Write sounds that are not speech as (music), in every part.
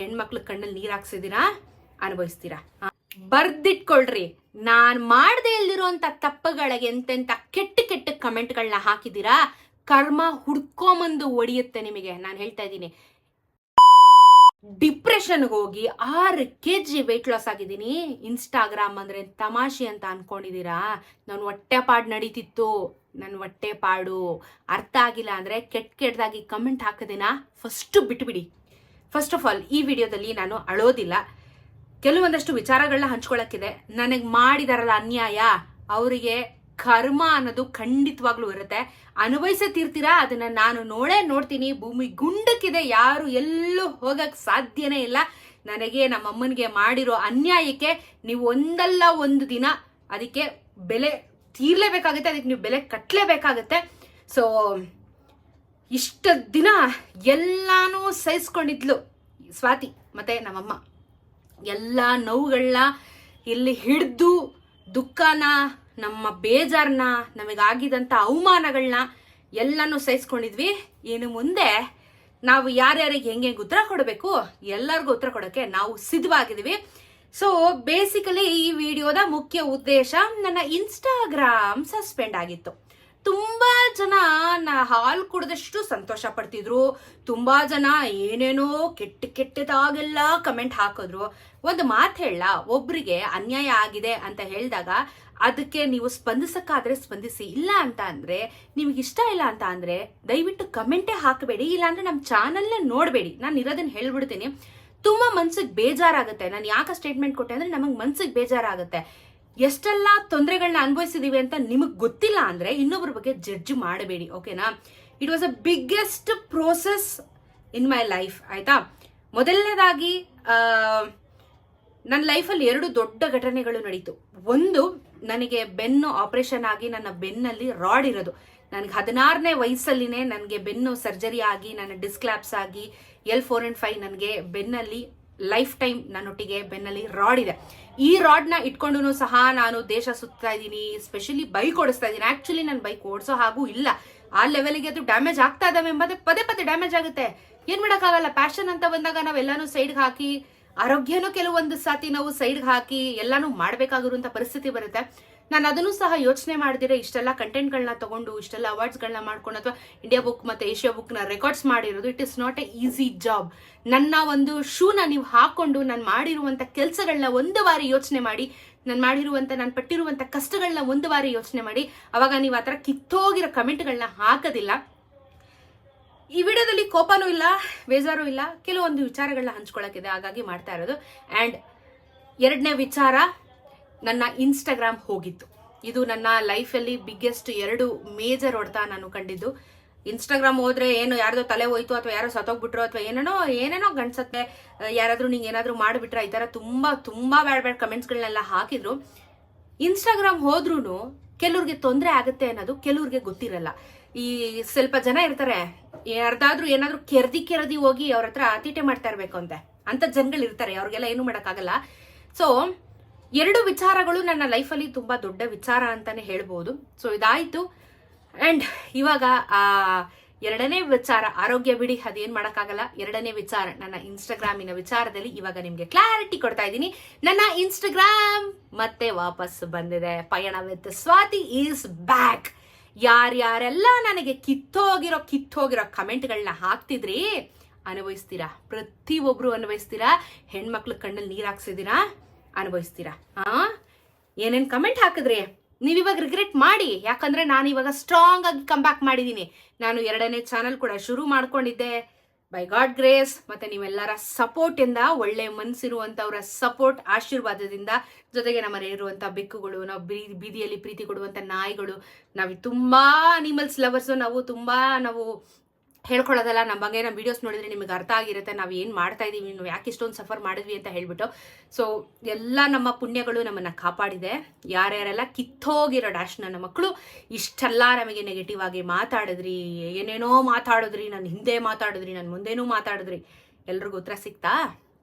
ಹೆಣ್ಮಕ್ಳು ಕಣ್ಣಲ್ಲಿ ನೀರು ಹಾಕ್ಸಿದೀರಾ ಅನುಭವಿಸ್ತೀರಾ? ಬರ್ದಿಟ್ಕೊಳ್ರಿ. ನಾನ್ ಮಾಡದೆ ಇಲ್ದಿರುವಂತ ತಪ್ಪಗಳಿಗೆ ಎಂತೆಂತ ಕೆಟ್ಟ ಕೆಟ್ಟ ಕಮೆಂಟ್ಗಳನ್ನ ಹಾಕಿದ್ದೀರಾ? ಕರ್ಮ ಹುಡ್ಕೊಂಬಂದು ಒಡೆಯುತ್ತೆ ನಿಮಗೆ. ನಾನು ಹೇಳ್ತಾ ಇದ್ದೀನಿ. ಡಿಪ್ರೆಷನ್ಗೆ ಹೋಗಿ ಆರು ಕೆ ಜಿ ವೆಯ್ಟ್ ಲಾಸ್ ಆಗಿದ್ದೀನಿ. ಇನ್ಸ್ಟಾಗ್ರಾಮ್ ಅಂದ್ರೆ ತಮಾಷೆ ಅಂತ ಅನ್ಕೊಂಡಿದ್ದೀರಾ? ನಾನು ಹೊಟ್ಟೆಪಾಡು ನಡೀತಿತ್ತು. ನನ್ನ ಹೊಟ್ಟೆಪಾಡು ಅರ್ಥ ಆಗಿಲ್ಲ ಅಂದರೆ ಕೆಟ್ಟ ಕೆಟ್ಟದಾಗಿ ಕಮೆಂಟ್ ಹಾಕೋದಿನ ಫಸ್ಟು ಬಿಟ್ಬಿಡಿ. ಫಸ್ಟ್ ಆಫ್ ಆಲ್ ಈ ವಿಡಿಯೋದಲ್ಲಿ ನಾನು ಅಳೋದಿಲ್ಲ. ಕೆಲವೊಂದಷ್ಟು ವಿಚಾರಗಳನ್ನ ಹಂಚ್ಕೊಳ್ಳೋಕ್ಕಿದೆ ನನಗೆ ಮಾಡಿದಾರಲ್ಲ ಅನ್ಯಾಯ ಅವರಿಗೆ ಕರ್ಮ ಅನ್ನೋದು ಖಂಡಿತವಾಗ್ಲೂ ಇರುತ್ತೆ. ಅನುಭವಿಸೇ ತೀರ್ತೀರಾ? ಅದನ್ನ ನಾನು ನೋಡೇ ನೋಡ್ತೀನಿ. ಭೂಮಿ ಗುಂಡಕ್ಕಿದೆ. ಯಾರು ಎಲ್ಲೂ ಹೋಗಕ್ ಸಾಧ್ಯನೇ ಇಲ್ಲ. ನನಗೆ ನಮ್ಮ ಅಮ್ಮನಿಗೆ ಮಾಡಿರೋ ಅನ್ಯಾಯಕ್ಕೆ ನೀವು ಒಂದಲ್ಲ ಒಂದು ದಿನ ಅದಕ್ಕೆ ಬೆಲೆ ತೀರ್ಲೇಬೇಕಾಗುತ್ತೆ. ಅದಕ್ಕೆ ನೀವು ಬೆಲೆ ಕಟ್ಟಲೇಬೇಕಾಗುತ್ತೆ ಸೊ ಇಷ್ಟ ದಿನ ಎಲ್ಲಾನು ಸಹಿಸ್ಕೊಂಡಿದ್ಲು ಸ್ವಾತಿ, ಮತ್ತೆ ನಮ್ಮಮ್ಮ. ಎಲ್ಲ ನೋವುಗಳನ್ನ ಇಲ್ಲಿ ಹಿಡಿದು ದುಃಖನ, ನಮ್ಮ ಬೇಜಾರನ್ನ ನಮಗಾಗಿದಂಥ ಅವಮಾನಗಳನ್ನ ಎಲ್ಲನೂ ಸಹಿಸ್ಕೊಂಡಿದ್ವಿ. ಇನ್ನು ಮುಂದೆ ನಾವು ಯಾರ್ಯಾರಿಗೆ ಹೆಂಗೆ ಹೆಂಗೆ ಉತ್ತರ ಕೊಡಬೇಕು, ಎಲ್ಲರಿಗೂ ಉತ್ತರ ಕೊಡೋಕ್ಕೆ ನಾವು ಸಿದ್ಧವಾಗಿದ್ದೀವಿ. ಸೊ ಬೇಸಿಕಲಿ ಈ ವಿಡಿಯೋದ ಮುಖ್ಯ ಉದ್ದೇಶ ನನ್ನ ಇನ್ಸ್ಟಾಗ್ರಾಮ್ ಸಸ್ಪೆಂಡ್ ಆಗಿತ್ತು. ತುಂಬಾ ಜನ ನಾ ಹಾಲು ಕುಡಿದಷ್ಟು ಸಂತೋಷ ಪಡ್ತಿದ್ರು. ತುಂಬಾ ಜನ ಏನೇನೋ ಕೆಟ್ಟ ಕೆಟ್ಟದಾಗೆಲ್ಲ ಕಮೆಂಟ್ ಹಾಕಿದ್ರು. ಒಂದು ಮಾತು ಹೇಳ, ಒಬ್ರಿಗೆ ಅನ್ಯಾಯ ಆಗಿದೆ ಅಂತ ಹೇಳಿದಾಗ ಅದಕ್ಕೆ ನೀವು ಸ್ಪಂದಿಸಕ್ಕಾದ್ರೆ ಸ್ಪಂದಿಸಿ. ಇಲ್ಲ ಅಂತ ಅಂದ್ರೆ, ನಿಮ್ಗೆ ಇಷ್ಟ ಇಲ್ಲ ಅಂತ ಅಂದ್ರೆ ದಯವಿಟ್ಟು ಕಮೆಂಟೇ ಹಾಕಬೇಡಿ. ಇಲ್ಲಾಂದ್ರೆ ನಮ್ಮ ಚಾನಲ್ನೇ ನೋಡಬೇಡಿ. ನಾನು ಇರೋದನ್ನ ಹೇಳ್ಬಿಡ್ತೀನಿ. ತುಂಬಾ ಮನ್ಸಿಗೆ ಬೇಜಾರಾಗುತ್ತೆ. ನಾನು ಯಾಕೆ ಸ್ಟೇಟ್ಮೆಂಟ್ ಕೊಟ್ಟೆ ಅಂದ್ರೆ ನಮಗೆ ಮನ್ಸಿಗೆ ಬೇಜಾರಾಗುತ್ತೆ. ಎಷ್ಟೆಲ್ಲ ತೊಂದರೆಗಳನ್ನ ಅನುಭವಿಸಿದೀವಿ ಅಂತ ನಿಮಗೆ ಗೊತ್ತಿಲ್ಲ ಅಂದ್ರೆ ಇನ್ನೊಬ್ಬರ ಬಗ್ಗೆ ಜಡ್ಜ್ ಮಾಡಬೇಡಿ ಓಕೆನಾ it was a biggest process in my life ಆಯ್ತಾ? ಮೊದಲನೇದಾಗಿ ನನ್ನ ಲೈಫಲ್ಲಿ ಎರಡು ದೊಡ್ಡ ಘಟನೆಗಳು ನಡೀತು. ಒಂದು, ನನಗೆ ಬೆನ್ನು ಆಪರೇಷನ್ ಆಗಿ ನನ್ನ ಬೆನ್ನಲ್ಲಿ ರಾಡ್ ಇರೋದು. ನನಗೆ ಹದಿನಾರನೇ ವಯಸ್ಸಲ್ಲಿನೇ ನನಗೆ ಬೆನ್ನು ಸರ್ಜರಿ ಆಗಿ, ನನ್ನ ಡಿಸ್ಕ್ಲಾಪ್ಸ್ ಆಗಿ ಎಲ್ ಫೋರ್ ಆ್ಯಂಡ್ ಫೈವ್ ನನಗೆ ಬೆನ್ನಲ್ಲಿ ಲೈಫ್ ಟೈಮ್ ನನ್ನೊಟ್ಟಿಗೆ ಬೆನ್ನಲ್ಲಿ ರಾಡ್ ಇದೆ. ಈ ರಾಡ್ನ ಇಟ್ಕೊಂಡು ಸಹ ನಾನು ದೇಶ ಸುತ್ತಾ ಇದ್ದೀನಿ ಸ್ಪೆಷಲಿ ಬೈಕ್ ಓಡಿಸ್ತಾ ಇದ್ದೀನಿ. ಆಕ್ಚುಲಿ ನಾನು ಬೈಕ್ ಓಡಿಸೋ ಹಾಗೂ ಇಲ್ಲ. ಆ ಲೆವೆಲ್ಗೆ ಅದು ಡ್ಯಾಮೇಜ್ ಆಗ್ತಾ ಇದಾವೆ ಎಂಬುದೇ ಪದೇ ಪದೇ ಡ್ಯಾಮೇಜ್ ಆಗುತ್ತೆ. ಏನ್ ಮಾಡೋಕ್ಕಾಗಲ್ಲ? ಪ್ಯಾಷನ್ ಅಂತ ಬಂದಾಗ ನಾವೆಲ್ಲಾನು ಸೈಡ್ಗೆ ಹಾಕಿ, ಆರೋಗ್ಯನೂ ಕೆಲವೊಂದು ಸಾತಿ ನಾವು ಸೈಡ್ಗೆ ಹಾಕಿ ಎಲ್ಲಾನು ಮಾಡಬೇಕಾಗಿರುವಂತ ಪರಿಸ್ಥಿತಿ ಬರುತ್ತೆ. ನಾನು ಅದನ್ನು ಸಹ ಯೋಚನೆ ಮಾಡಿದಿರ ಇಷ್ಟೆಲ್ಲ ಕಂಟೆಂಟ್ಗಳನ್ನ ತಗೊಂಡು, ಇಷ್ಟೆಲ್ಲ ಅವಾರ್ಡ್ಸ್ಗಳನ್ನ ಮಾಡ್ಕೊಂಡು ಅಥವಾ ಇಂಡಿಯಾ ಬುಕ್ ಮತ್ತೆ ಏಷ್ಯಾ ಬುಕ್ನ ರೆಕಾರ್ಡ್ಸ್ ಮಾಡಿರೋದು it is not a easy job ನನ್ನ ಒಂದು ಶೂನ ನೀವು ಹಾಕೊಂಡು ನಾನು ಮಾಡಿರುವಂತ ಕೆಲಸಗಳನ್ನ ಒಂದು ಬಾರಿ ಯೋಚನೆ ಮಾಡಿ, ನಾನು ಮಾಡಿರುವಂತ, ನಾನು ಪಟ್ಟಿರುವಂತ ಕಷ್ಟಗಳನ್ನ ಒಂದು ಬಾರಿ ಯೋಚನೆ ಮಾಡಿ, ಅವಾಗ ನೀವು ಆ ಥರ ಕಿತ್ತೋಗಿರೋ ಕಮೆಂಟ್ಗಳನ್ನ ಹಾಕೋದಿಲ್ಲ. ಈ ವಿಡಿಯೋದಲ್ಲಿ ಕೋಪನೂ ಇಲ್ಲ, ಬೇಜಾರು ಇಲ್ಲ, ಕೆಲವೊಂದು ವಿಚಾರಗಳನ್ನ ಹಂಚ್ಕೊಳಕ್ಕಿದೆ ಹಾಗಾಗಿ ಮಾಡ್ತಾ ಇರೋದು. ಆ್ಯಂಡ್ ಎರಡನೇ ವಿಚಾರ ನನ್ನ ಇನ್ಸ್ಟಾಗ್ರಾಮ್ ಹೋಗಿತ್ತು. ಇದು ನನ್ನ ಲೈಫಲ್ಲಿ ಬಿಗ್ಗೆಸ್ಟ್ ಎರಡು ಮೇಜರ್ ಹೊಡೆತ ನಾನು ಕಂಡಿದ್ದು. ಇನ್ಸ್ಟಾಗ್ರಾಮ್ ಹೋದ್ರೆ ಏನು ಯಾರ್ದೋ ತಲೆ ಹೋಯ್ತು ಅಥವಾ ಯಾರೋ ಸತ್ತೋಗ್ಬಿಟ್ರು ಅಥವಾ ಏನೇನೋ ಏನೇನೋ ಗಂಡ್ಸತ್ತೆ ಯಾರಾದರೂ ನಿಂಗೆ ಏನಾದರೂ ಮಾಡಿಬಿಟ್ರೆ ಈ ಥರ ತುಂಬ ತುಂಬ ಬ್ಯಾಡ್ ಬ್ಯಾಡ್ ಕಮೆಂಟ್ಸ್ಗಳನ್ನೆಲ್ಲ ಹಾಕಿದ್ರು. ಇನ್ಸ್ಟಾಗ್ರಾಮ್ ಹೋದ್ರೂ ಕೆಲವ್ರಿಗೆ ತೊಂದರೆ ಆಗುತ್ತೆ ಅನ್ನೋದು ಕೆಲವ್ರಿಗೆ ಗೊತ್ತಿರಲ್ಲ. ಈ ಸ್ವಲ್ಪ ಜನ ಇರ್ತಾರೆ, ಯಾರ್ದಾದ್ರೂ ಏನಾದರೂ ಕೆರ್ದಿ, ಕೆರದಿ ಹೋಗಿ ಅವ್ರ ಹತ್ರ ತೀಟೆ ಮಾಡ್ತಾ ಇರ್ಬೇಕು ಅಂತೆ. ಅಂತ ಜನಗಳು ಇರ್ತಾರೆ ಅವ್ರಿಗೆಲ್ಲ ಏನು ಮಾಡೋಕ್ಕಾಗಲ್ಲ. ಸೊ ಎರಡು ವಿಚಾರಗಳು ನನ್ನ ಲೈಫಲ್ಲಿ ತುಂಬಾ ದೊಡ್ಡ ವಿಚಾರ ಅಂತಾನೆ ಹೇಳ್ಬೋದು. ಸೊ ಇದಾಯಿತು. ಅಂಡ್ ಇವಾಗ ಎರಡನೇ ವಿಚಾರ, ಆರೋಗ್ಯ ಬಿಡಿ, ಅದೇನು ಮಾಡೋಕ್ಕಾಗಲ್ಲ. ಎರಡನೇ ವಿಚಾರ, ನನ್ನ ಇನ್ಸ್ಟಾಗ್ರಾಮಿನ ವಿಚಾರದಲ್ಲಿ ಇವಾಗ ನಿಮಗೆ ಕ್ಲಾರಿಟಿ ಕೊಡ್ತಾ ಇದ್ದೀನಿ. ನನ್ನ ಇನ್ಸ್ಟಾಗ್ರಾಮ್ ಮತ್ತೆ ವಾಪಸ್ ಬಂದಿದೆ. Payana with Swathi is back ಯಾರ್ಯಾರೆಲ್ಲ ನನಗೆ ಕಿತ್ತೋಗಿರೋ ಕಿತ್ತೋಗಿರೋ ಕಮೆಂಟ್ಗಳನ್ನ ಹಾಕ್ತಿದ್ರಿ, ಅನುಭವಿಸ್ತೀರಾ? ಪ್ರತಿಯೊಬ್ಬರು ಅನುಭವಿಸ್ತೀರಾ? ಹೆಣ್ಮಕ್ಳು ಕಣ್ಣಲ್ಲಿ ನೀರು ಹಾಕ್ಸಿದೀರಾ ಅನುಭವಿಸ್ತೀರಾ? ಆ? ಏನೇನು ಕಮೆಂಟ್ ಹಾಕಿದ್ರಿ? ನೀವು ಇವಾಗ ರಿಗ್ರೆಟ್ ಮಾಡಿ. ಯಾಕಂದ್ರೆ ನಾನು ಇವಾಗ ಸ್ಟ್ರಾಂಗ್ ಆಗಿ ಕಮ್ ಬ್ಯಾಕ್ ಮಾಡಿದ್ದೀನಿ ನಾನು ಎರಡನೇ ಚಾನಲ್ ಕೂಡ ಶುರು ಮಾಡ್ಕೊಂಡಿದ್ದೆ. ಬೈ ಗಾಡ್ ಗ್ರೇಸ್ ಮತ್ತೆ ನೀವೆಲ್ಲರ ಸಪೋರ್ಟ್ ಇಂದ, ಒಳ್ಳೆ ಮನ್ಸಿರುವಂತವರ ಸಪೋರ್ಟ್ ಆಶೀರ್ವಾದದಿಂದ ಜೊತೆಗೆ ನಮ್ಮ ಇರುವಂತ ಬೆಕ್ಕುಗಳು, ನಾವು ಬೀದಿ ಬೀದಿಯಲ್ಲಿ ಪ್ರೀತಿ ಕೊಡುವಂತ ನಾಯಿಗಳು ನಾವು ತುಂಬಾ ಅನಿಮಲ್ಸ್ ಲವರ್ಸು ನಾವು ತುಂಬಾ ನಾವು ಹೇಳ್ಕೊಳ್ಳೋದಲ್ಲ ನಮ್ಮ ಬಗ್ಗೆ ನಮ್ಮ ವಿಡಿಯೋಸ್ ನೋಡಿದ್ರೆ ನಿಮಗೆ ಅರ್ಥ ಆಗಿರುತ್ತೆ, ನಾವು ಏನು ಮಾಡ್ತಾ ಇದ್ದೀವಿ ನಾವು ಯಾಕೆ ಇಷ್ಟೊಂದು ಸಫರ್ ಮಾಡಿದ್ವಿ ಅಂತ ಹೇಳಿಬಿಟ್ಟು. ಸೊ ಎಲ್ಲ ನಮ್ಮ ಪುಣ್ಯಗಳು ನಮ್ಮನ್ನು ಕಾಪಾಡಿದೆ. ಯಾರ್ಯಾರೆಲ್ಲ ಕಿತ್ತೋಗಿರೋ ಡ್ಯಾಶ್ನ ನನ್ನ ಮಕ್ಕಳು ಇಷ್ಟೆಲ್ಲ ನಮಗೆ ನೆಗೆಟಿವ್ ಆಗಿ ಮಾತಾಡಿದ್ರಿ, ಏನೇನೋ ಮಾತಾಡಿದ್ರಿ, ನಾನು ಹಿಂದೆ ಮಾತಾಡಿದ್ರಿ, ನಾನು ಮುಂದೆನೂ ಮಾತಾಡಿದ್ರಿ. ಎಲ್ರಿಗೂ ಉತ್ತರ ಸಿಗ್ತಾ?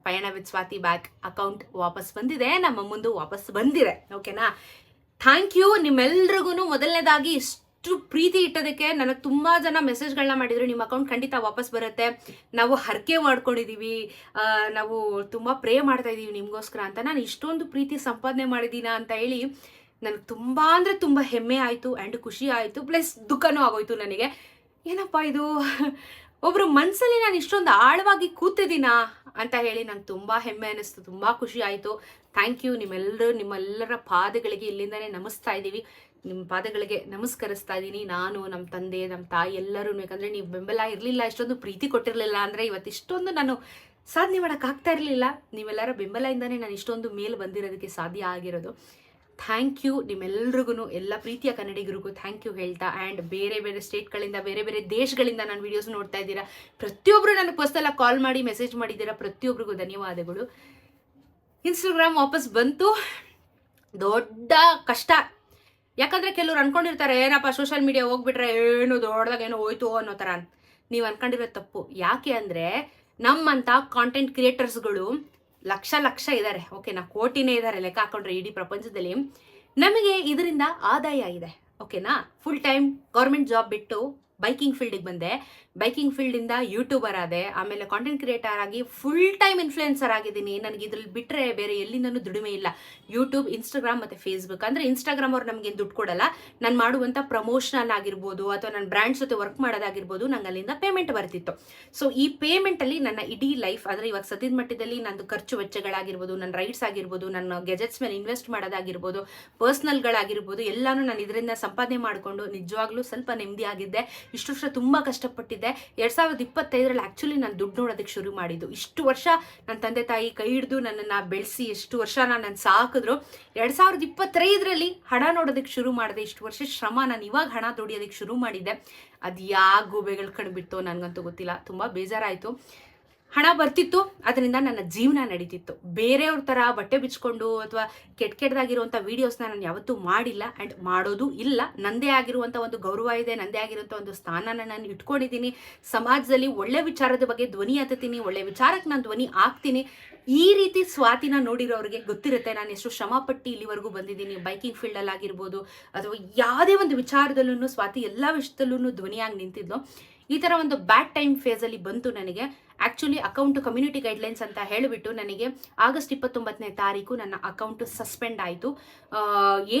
ಪಯಣ ವಿತ್ ಸ್ವಾತಿ ಬ್ಯಾಕ್ ಅಕೌಂಟ್ ವಾಪಸ್ ಬಂದಿದೆ, ನಮ್ಮ ಮುಂದೆ ವಾಪಸ್ ಬಂದಿದೆ. ಓಕೆನಾ ಥ್ಯಾಂಕ್ ಯು ನಿಮ್ಮೆಲ್ರಿಗೂ ಮೊದಲನೇದಾಗಿ ಇಷ್ಟು ಇಷ್ಟು ಪ್ರೀತಿ ಇಟ್ಟೋದಕ್ಕೆ ನನಗೆ ತುಂಬ ಜನ ಮೆಸೇಜ್ಗಳನ್ನ ಮಾಡಿದ್ರು, ನಿಮ್ಮ ಅಕೌಂಟ್ ಖಂಡಿತ ವಾಪಸ್ ಬರುತ್ತೆ. ನಾವು ಹರಕೆ ಮಾಡ್ಕೊಂಡಿದ್ದೀವಿ ನಾವು ತುಂಬ ಪ್ರೇ ಮಾಡ್ತಾ ಇದ್ದೀವಿ ನಿಮಗೋಸ್ಕರ ಅಂತ. ನಾನು ಇಷ್ಟೊಂದು ಪ್ರೀತಿ ಸಂಪಾದನೆ ಮಾಡಿದ್ದೀನ ಅಂತ ಹೇಳಿ ನನಗೆ ತುಂಬ ಅಂದರೆ ತುಂಬ ಹೆಮ್ಮೆ ಆಯಿತು ಆ್ಯಂಡ್ ಖುಷಿ ಆಯಿತು. ಪ್ಲಸ್ ದುಃಖನೂ ಆಗೋಯ್ತು ನನಗೆ. ಏನಪ್ಪ ಇದು? ಒಬ್ರು ಮನಸ್ಸಲ್ಲಿ ನಾನು ಇಷ್ಟೊಂದು ಆಳವಾಗಿ ಕೂತಿದ್ದೀನ ಅಂತ ಹೇಳಿ ನಂಗೆ ತುಂಬ ಹೆಮ್ಮೆ ಅನ್ನಿಸ್ತು ತುಂಬ ಖುಷಿ ಆಯಿತು. ಥ್ಯಾಂಕ್ ಯು ನಿಮ್ಮೆಲ್ಲರೂ ನಿಮ್ಮೆಲ್ಲರ ಪಾದಗಳಿಗೆ ಇಲ್ಲಿಂದನೇ ನಮಿಸ್ತಾ ಇದ್ದೀವಿ ನಿಮ್ಮ ಪಾದಗಳಿಗೆ ನಮಸ್ಕರಿಸ್ತಾ ಇದ್ದೀನಿ. ನಾನು, ನಮ್ಮ ತಂದೆ, ನಮ್ಮ ತಾಯಿ ಎಲ್ಲರೂ ಯಾಕಂದರೆ ನೀವು ಬೆಂಬಲ ಇರಲಿಲ್ಲ, ಇಷ್ಟೊಂದು ಪ್ರೀತಿ ಕೊಟ್ಟಿರಲಿಲ್ಲ ಅಂದರೆ ಇವತ್ತು ಇಷ್ಟೊಂದು ನಾನು ಸಾಧನೆ ಮಾಡೋಕ್ಕಾಗ್ತಾ ಇರಲಿಲ್ಲ. ನೀವೆಲ್ಲರ ಬೆಂಬಲದಿಂದನೇ ನಾನು ಇಷ್ಟೊಂದು ಮೇಲ್ ಬಂದಿರೋದಕ್ಕೆ ಸಾಧ್ಯ ಆಗಿರೋದು. ಥ್ಯಾಂಕ್ ಯು ನಿಮ್ಮೆಲ್ರಿಗೂ ಎಲ್ಲ ಪ್ರೀತಿಯ ಕನ್ನಡಿಗರಿಗೂ ಥ್ಯಾಂಕ್ ಯು ಹೇಳ್ತಾ ಆ್ಯಂಡ್ ಬೇರೆ ಬೇರೆ ಸ್ಟೇಟ್ಗಳಿಂದ ಬೇರೆ ಬೇರೆ ದೇಶಗಳಿಂದ ನಾನು ವಿಡಿಯೋಸ್ ನೋಡ್ತಾ ಇದ್ದೀರಾ. ಪ್ರತಿಯೊಬ್ಬರು ನನಗೆ ಪರ್ಸ್ನಲ್ಲ ಕಾಲ್ ಮಾಡಿ ಮೆಸೇಜ್ ಮಾಡಿದ್ದೀರಾ. ಪ್ರತಿಯೊಬ್ಬರಿಗೂ ಧನ್ಯವಾದಗಳು. ಇನ್ಸ್ಟಾಗ್ರಾಮ್ ವಾಪಸ್ ಬಂತು. ದೊಡ್ಡ ಕಷ್ಟ. ಯಾಕಂದ್ರೆ ಕೆಲವ್ರು ಅನ್ಕೊಂಡಿರ್ತಾರೆ, ಏನಪ್ಪ ಸೋಷಿಯಲ್ ಮೀಡಿಯಾ ಹೋಗ್ಬಿಟ್ರೆ ಏನು ದೊಡ್ಡದಾಗ ಏನೋ ಹೋಯ್ತು ಅನ್ನೋ ಥರ ಅಂತ. ನೀವು ಅನ್ಕೊಂಡಿರೋ ತಪ್ಪು. ಯಾಕೆ ಅಂದರೆ ನಮ್ಮಂಥ ಕಾಂಟೆಂಟ್ ಕ್ರಿಯೇಟರ್ಸ್ಗಳು ಲಕ್ಷ ಲಕ್ಷ ಇದ್ದಾರೆ ಓಕೆನಾ ಕೋಟಿನೇ ಇದ್ದಾರೆ ಲೆಕ್ಕ ಹಾಕೊಂಡ್ರೆ ಇಡೀ ಪ್ರಪಂಚದಲ್ಲಿ. ನಮಗೆ ಇದರಿಂದ ಆದಾಯ ಇದೆ. ಓಕೆನಾ ಫುಲ್ ಟೈಮ್ ಗೌರ್ಮೆಂಟ್ ಜಾಬ್ ಬಿಟ್ಟು ಬೈಕಿಂಗ್ ಫೀಲ್ಡಿಗೆ ಬಂದೆ. ಬೈಕಿಂಗ್ ಫೀಲ್ಡಿಂದ ಯೂಟ್ಯೂಬರ್ ಆದೆ. ಆಮೇಲೆ ಕಾಂಟೆಂಟ್ ಕ್ರಿಯೇಟರ್ ಆಗಿ ಫುಲ್ ಟೈಮ್ ಇನ್ಫ್ಲುಯೆನ್ಸರ್ ಆಗಿದ್ದೀನಿ. ನನಗೆ ಇದ್ರಲ್ಲಿ ಬಿಟ್ಟರೆ ಬೇರೆ ಎಲ್ಲಿಂದನೂ ದುಡಿಮೆ ಇಲ್ಲ. ಯೂಟ್ಯೂಬ್ ಇನ್ಸ್ಟಾಗ್ರಾಮ್ ಮತ್ತು ಫೇಸ್ಬುಕ್ ಅಂದರೆ ಇನ್ಸ್ಟಾಗ್ರಾಮ್ ಅವ್ರು ನಮಗೆ ದುಡ್ಡು ಕೊಡಲ್ಲ. ನಾನು ಮಾಡುವಂಥ ಪ್ರಮೋಷನಲ್ ಆಗಿರ್ಬೋದು ಅಥವಾ ನನ್ನ ಬ್ರ್ಯಾಂಡ್ಸ್ ಜೊತೆ ವರ್ಕ್ ಮಾಡೋದಾಗಿರ್ಬೋದು ನಂಗೆ ಅಲ್ಲಿಂದ ಪೇಮೆಂಟ್ ಬರ್ತಿತ್ತು. ಸೊ ಈ ಪೇಮೆಂಟಲ್ಲಿ ನನ್ನ ಇಡೀ ಲೈಫ್ ಅಂದರೆ ಇವಾಗ ಸದ್ಯದ ಮಟ್ಟದಲ್ಲಿ ನಂದು ಖರ್ಚು ವೆಚ್ಚಗಳಾಗಿರ್ಬೋದು ನನ್ನ ರೈಟ್ಸ್ ಆಗಿರ್ಬೋದು, ನನ್ನ ಗೆಜೆಟ್ಸ್ ಮೇಲೆ ಇನ್ವೆಸ್ಟ್ ಮಾಡೋದಾಗಿರ್ಬೋದು ಪರ್ಸ್ನಲ್ಗಳಾಗಿರ್ಬೋದು ಎಲ್ಲಾನು ನಾನು ಇದರಿಂದ ಸಂಪಾದನೆ ಮಾಡಿಕೊಂಡು ನಿಜವಾಗ್ಲೂ ಸ್ವಲ್ಪ ನೆಮ್ಮದಿ ಆಗಿದ್ದೆ. ಇಷ್ಟು ವರ್ಷ ತುಂಬ ಕಷ್ಟಪಟ್ಟಿದ್ದೆ. ಎರಡು ಸಾವಿರದ ಇಪ್ಪತ್ತೈದರಲ್ಲಿ ಆ್ಯಕ್ಚುಲಿ ನಾನು ದುಡ್ಡು ನೋಡೋದಕ್ಕೆ ಶುರು ಮಾಡಿದ್ದು. ಇಷ್ಟು ವರ್ಷ ನನ್ನ ತಂದೆ ತಾಯಿ ಕೈ ಹಿಡಿದು ನನ್ನನ್ನು ಬೆಳೆಸಿ ಎಷ್ಟು ವರ್ಷ ನನ್ನ ಸಾಕಿದ್ರು. ಎರಡು ಸಾವಿರದ ಇಪ್ಪತ್ತೈದರಲ್ಲಿ ಹಣ ನೋಡೋದಕ್ಕೆ ಶುರು ಮಾಡಿದೆ. ಇಷ್ಟು ವರ್ಷ ಶ್ರಮ ನಾನು ಇವಾಗ ಹಣ ದುಡಿಯೋದಕ್ಕೆ ಶುರು ಮಾಡಿದ್ದೆ. ಅದು ಯಾವ ಗೂಬೆಗಳು ಕಂಡುಬಿಡ್ತೋ ನನಗಂತೂ ಗೊತ್ತಿಲ್ಲ. ತುಂಬ ಬೇಜಾರಾಯಿತು. ಹಣ ಬರ್ತಿತ್ತು, ಅದರಿಂದ ನನ್ನ ಜೀವನ ನಡೀತಿತ್ತು. ಬೇರೆಯವ್ರ ಥರ ಬಟ್ಟೆ ಬಿಚ್ಕೊಂಡು ಅಥವಾ ಕೆಟ್ಟ ಕೆಟ್ಟದಾಗಿರುವಂಥ ವೀಡಿಯೋಸ್ನ ನಾನು ಯಾವತ್ತೂ ಮಾಡಿಲ್ಲ ಆ್ಯಂಡ್ ಮಾಡೋದು ಇಲ್ಲ. ನಂದೇ ಆಗಿರುವಂಥ ಒಂದು ಗೌರವ ಇದೆ, ನಂದೇ ಆಗಿರುವಂಥ ಒಂದು ಸ್ಥಾನನ ನಾನು ಇಟ್ಕೊಂಡಿದ್ದೀನಿ. ಸಮಾಜದಲ್ಲಿ ಒಳ್ಳೆ ವಿಚಾರದ ಬಗ್ಗೆ ಧ್ವನಿ ಹತ್ತೀನಿ ಒಳ್ಳೆ ವಿಚಾರಕ್ಕೆ ನಾನು ಧ್ವನಿ ಆಗ್ತೀನಿ ಈ ರೀತಿ ಸ್ವಾತಿನ ನೋಡಿರೋರಿಗೆ ಗೊತ್ತಿರುತ್ತೆ. ನಾನು ಎಷ್ಟು ಶ್ರಮಪಟ್ಟು ಇಲ್ಲಿವರೆಗೂ ಬಂದಿದ್ದೀನಿ. ಬೈಕಿಂಗ್ ಫೀಲ್ಡಲ್ಲಿ ಆಗಿರ್ಬೋದು ಅಥವಾ ಯಾವುದೇ ಒಂದು ವಿಚಾರದಲ್ಲೂ ಸ್ವಾತಿ ಎಲ್ಲ ವಿಷಯದಲ್ಲೂ ಧ್ವನಿಯಾಗಿ ನಿಂತಿದ್ದು ಈ ಥರ ಒಂದು ಬ್ಯಾಡ್ ಟೈಮ್ ಫೇಸಲ್ಲಿ ಬಂತು ನನಗೆ. ಆ್ಯಕ್ಚುಲಿ ಅಕೌಂಟ್ ಕಮ್ಯುನಿಟಿ ಗೈಡ್ಲೈನ್ಸ್ ಅಂತ ಹೇಳಿಬಿಟ್ಟು ನನಗೆ ಆಗಸ್ಟ್ ಇಪ್ಪತ್ತೊಂಬತ್ತನೇ ತಾರೀಕು ನನ್ನ ಅಕೌಂಟ್ ಸಸ್ಪೆಂಡ್ ಆಯಿತು.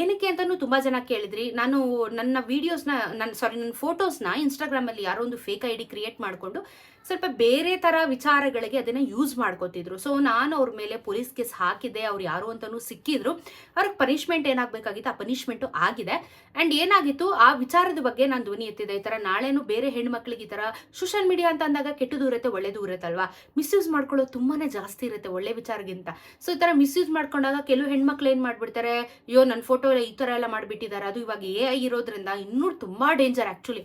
ಏನಕ್ಕೆ ಅಂತಲೂ ತುಂಬ ಜನ ಕೇಳಿದ್ರಿ. ನಾನು ನನ್ನ ವೀಡಿಯೋಸ್ನ ನನ್ನ ಸಾರಿ ನನ್ನ ಫೋಟೋಸ್ನ ಇನ್ಸ್ಟಾಗ್ರಾಮಲ್ಲಿ ಯಾರೋ ಒಂದು ಫೇಕ್ ಐ ಡಿ ಕ್ರಿಯೇಟ್ ಮಾಡಿಕೊಂಡು ಸ್ವಲ್ಪ ಬೇರೆ ಥರ ವಿಚಾರಗಳಿಗೆ ಅದನ್ನು ಯೂಸ್ ಮಾಡ್ಕೋತಿದ್ರು. ಸೊ ನಾನು ಅವ್ರ ಮೇಲೆ ಪೊಲೀಸ್ ಕೇಸ್ ಹಾಕಿದ್ದೆ ಅವ್ರು ಯಾರು ಅಂತಲೂ ಸಿಕ್ಕಿದ್ರು. ಅವ್ರಿಗೆ ಪನಿಷ್ಮೆಂಟ್ ಏನಾಗಬೇಕಾಗಿತ್ತು? ಆ ಪನಿಷ್ಮೆಂಟು ಆಗಿದೆ. ಆ್ಯಂಡ್ ಏನಾಗಿತ್ತು? ಆ ವಿಚಾರದ ಬಗ್ಗೆ ನಾನು ಧ್ವನಿ ಎತ್ತಿದೆ. ಈ ಥರ ನಾಳೆನೂ ಬೇರೆ ಹೆಣ್ಮಕ್ಳಿಗೆ ಈ ಥರ ಸೋಷಿಯಲ್ ಮೀಡಿಯಾ ಅಂತ ಅಂದಾಗ ಕೆಟ್ಟದು ದೂರತೆ ಒಳ್ಳೇದು ಇರುತ್ತಲ್ವಾ? ಮಿಸ್ಯೂಸ್ ಮಾಡ್ಕೊಳ್ಳೋದು ತುಂಬಾ ಜಾಸ್ತಿ ಇರುತ್ತೆ ಒಳ್ಳೆ ವಿಚಾರಗಿಂತ ಸೊ ಈ ಥರ ಮಿಸ್ಯೂಸ್ ಮಾಡ್ಕೊಂಡಾಗ ಕೆಲವು ಹೆಣ್ಮಕ್ಳು ಏನು ಮಾಡ್ಬಿಡ್ತಾರೆ? ಅಯ್ಯೋ ನನ್ನ ಫೋಟೋ ಈ ಥರ ಎಲ್ಲ ಮಾಡಿಬಿಟ್ಟಿದ್ದಾರೆ. ಅದು ಇವಾಗ ಎ ಐ ಇರೋದ್ರಿಂದ ಇನ್ನೂ ತುಂಬ ಡೇಂಜರ್ ಆ್ಯಕ್ಚುಲಿ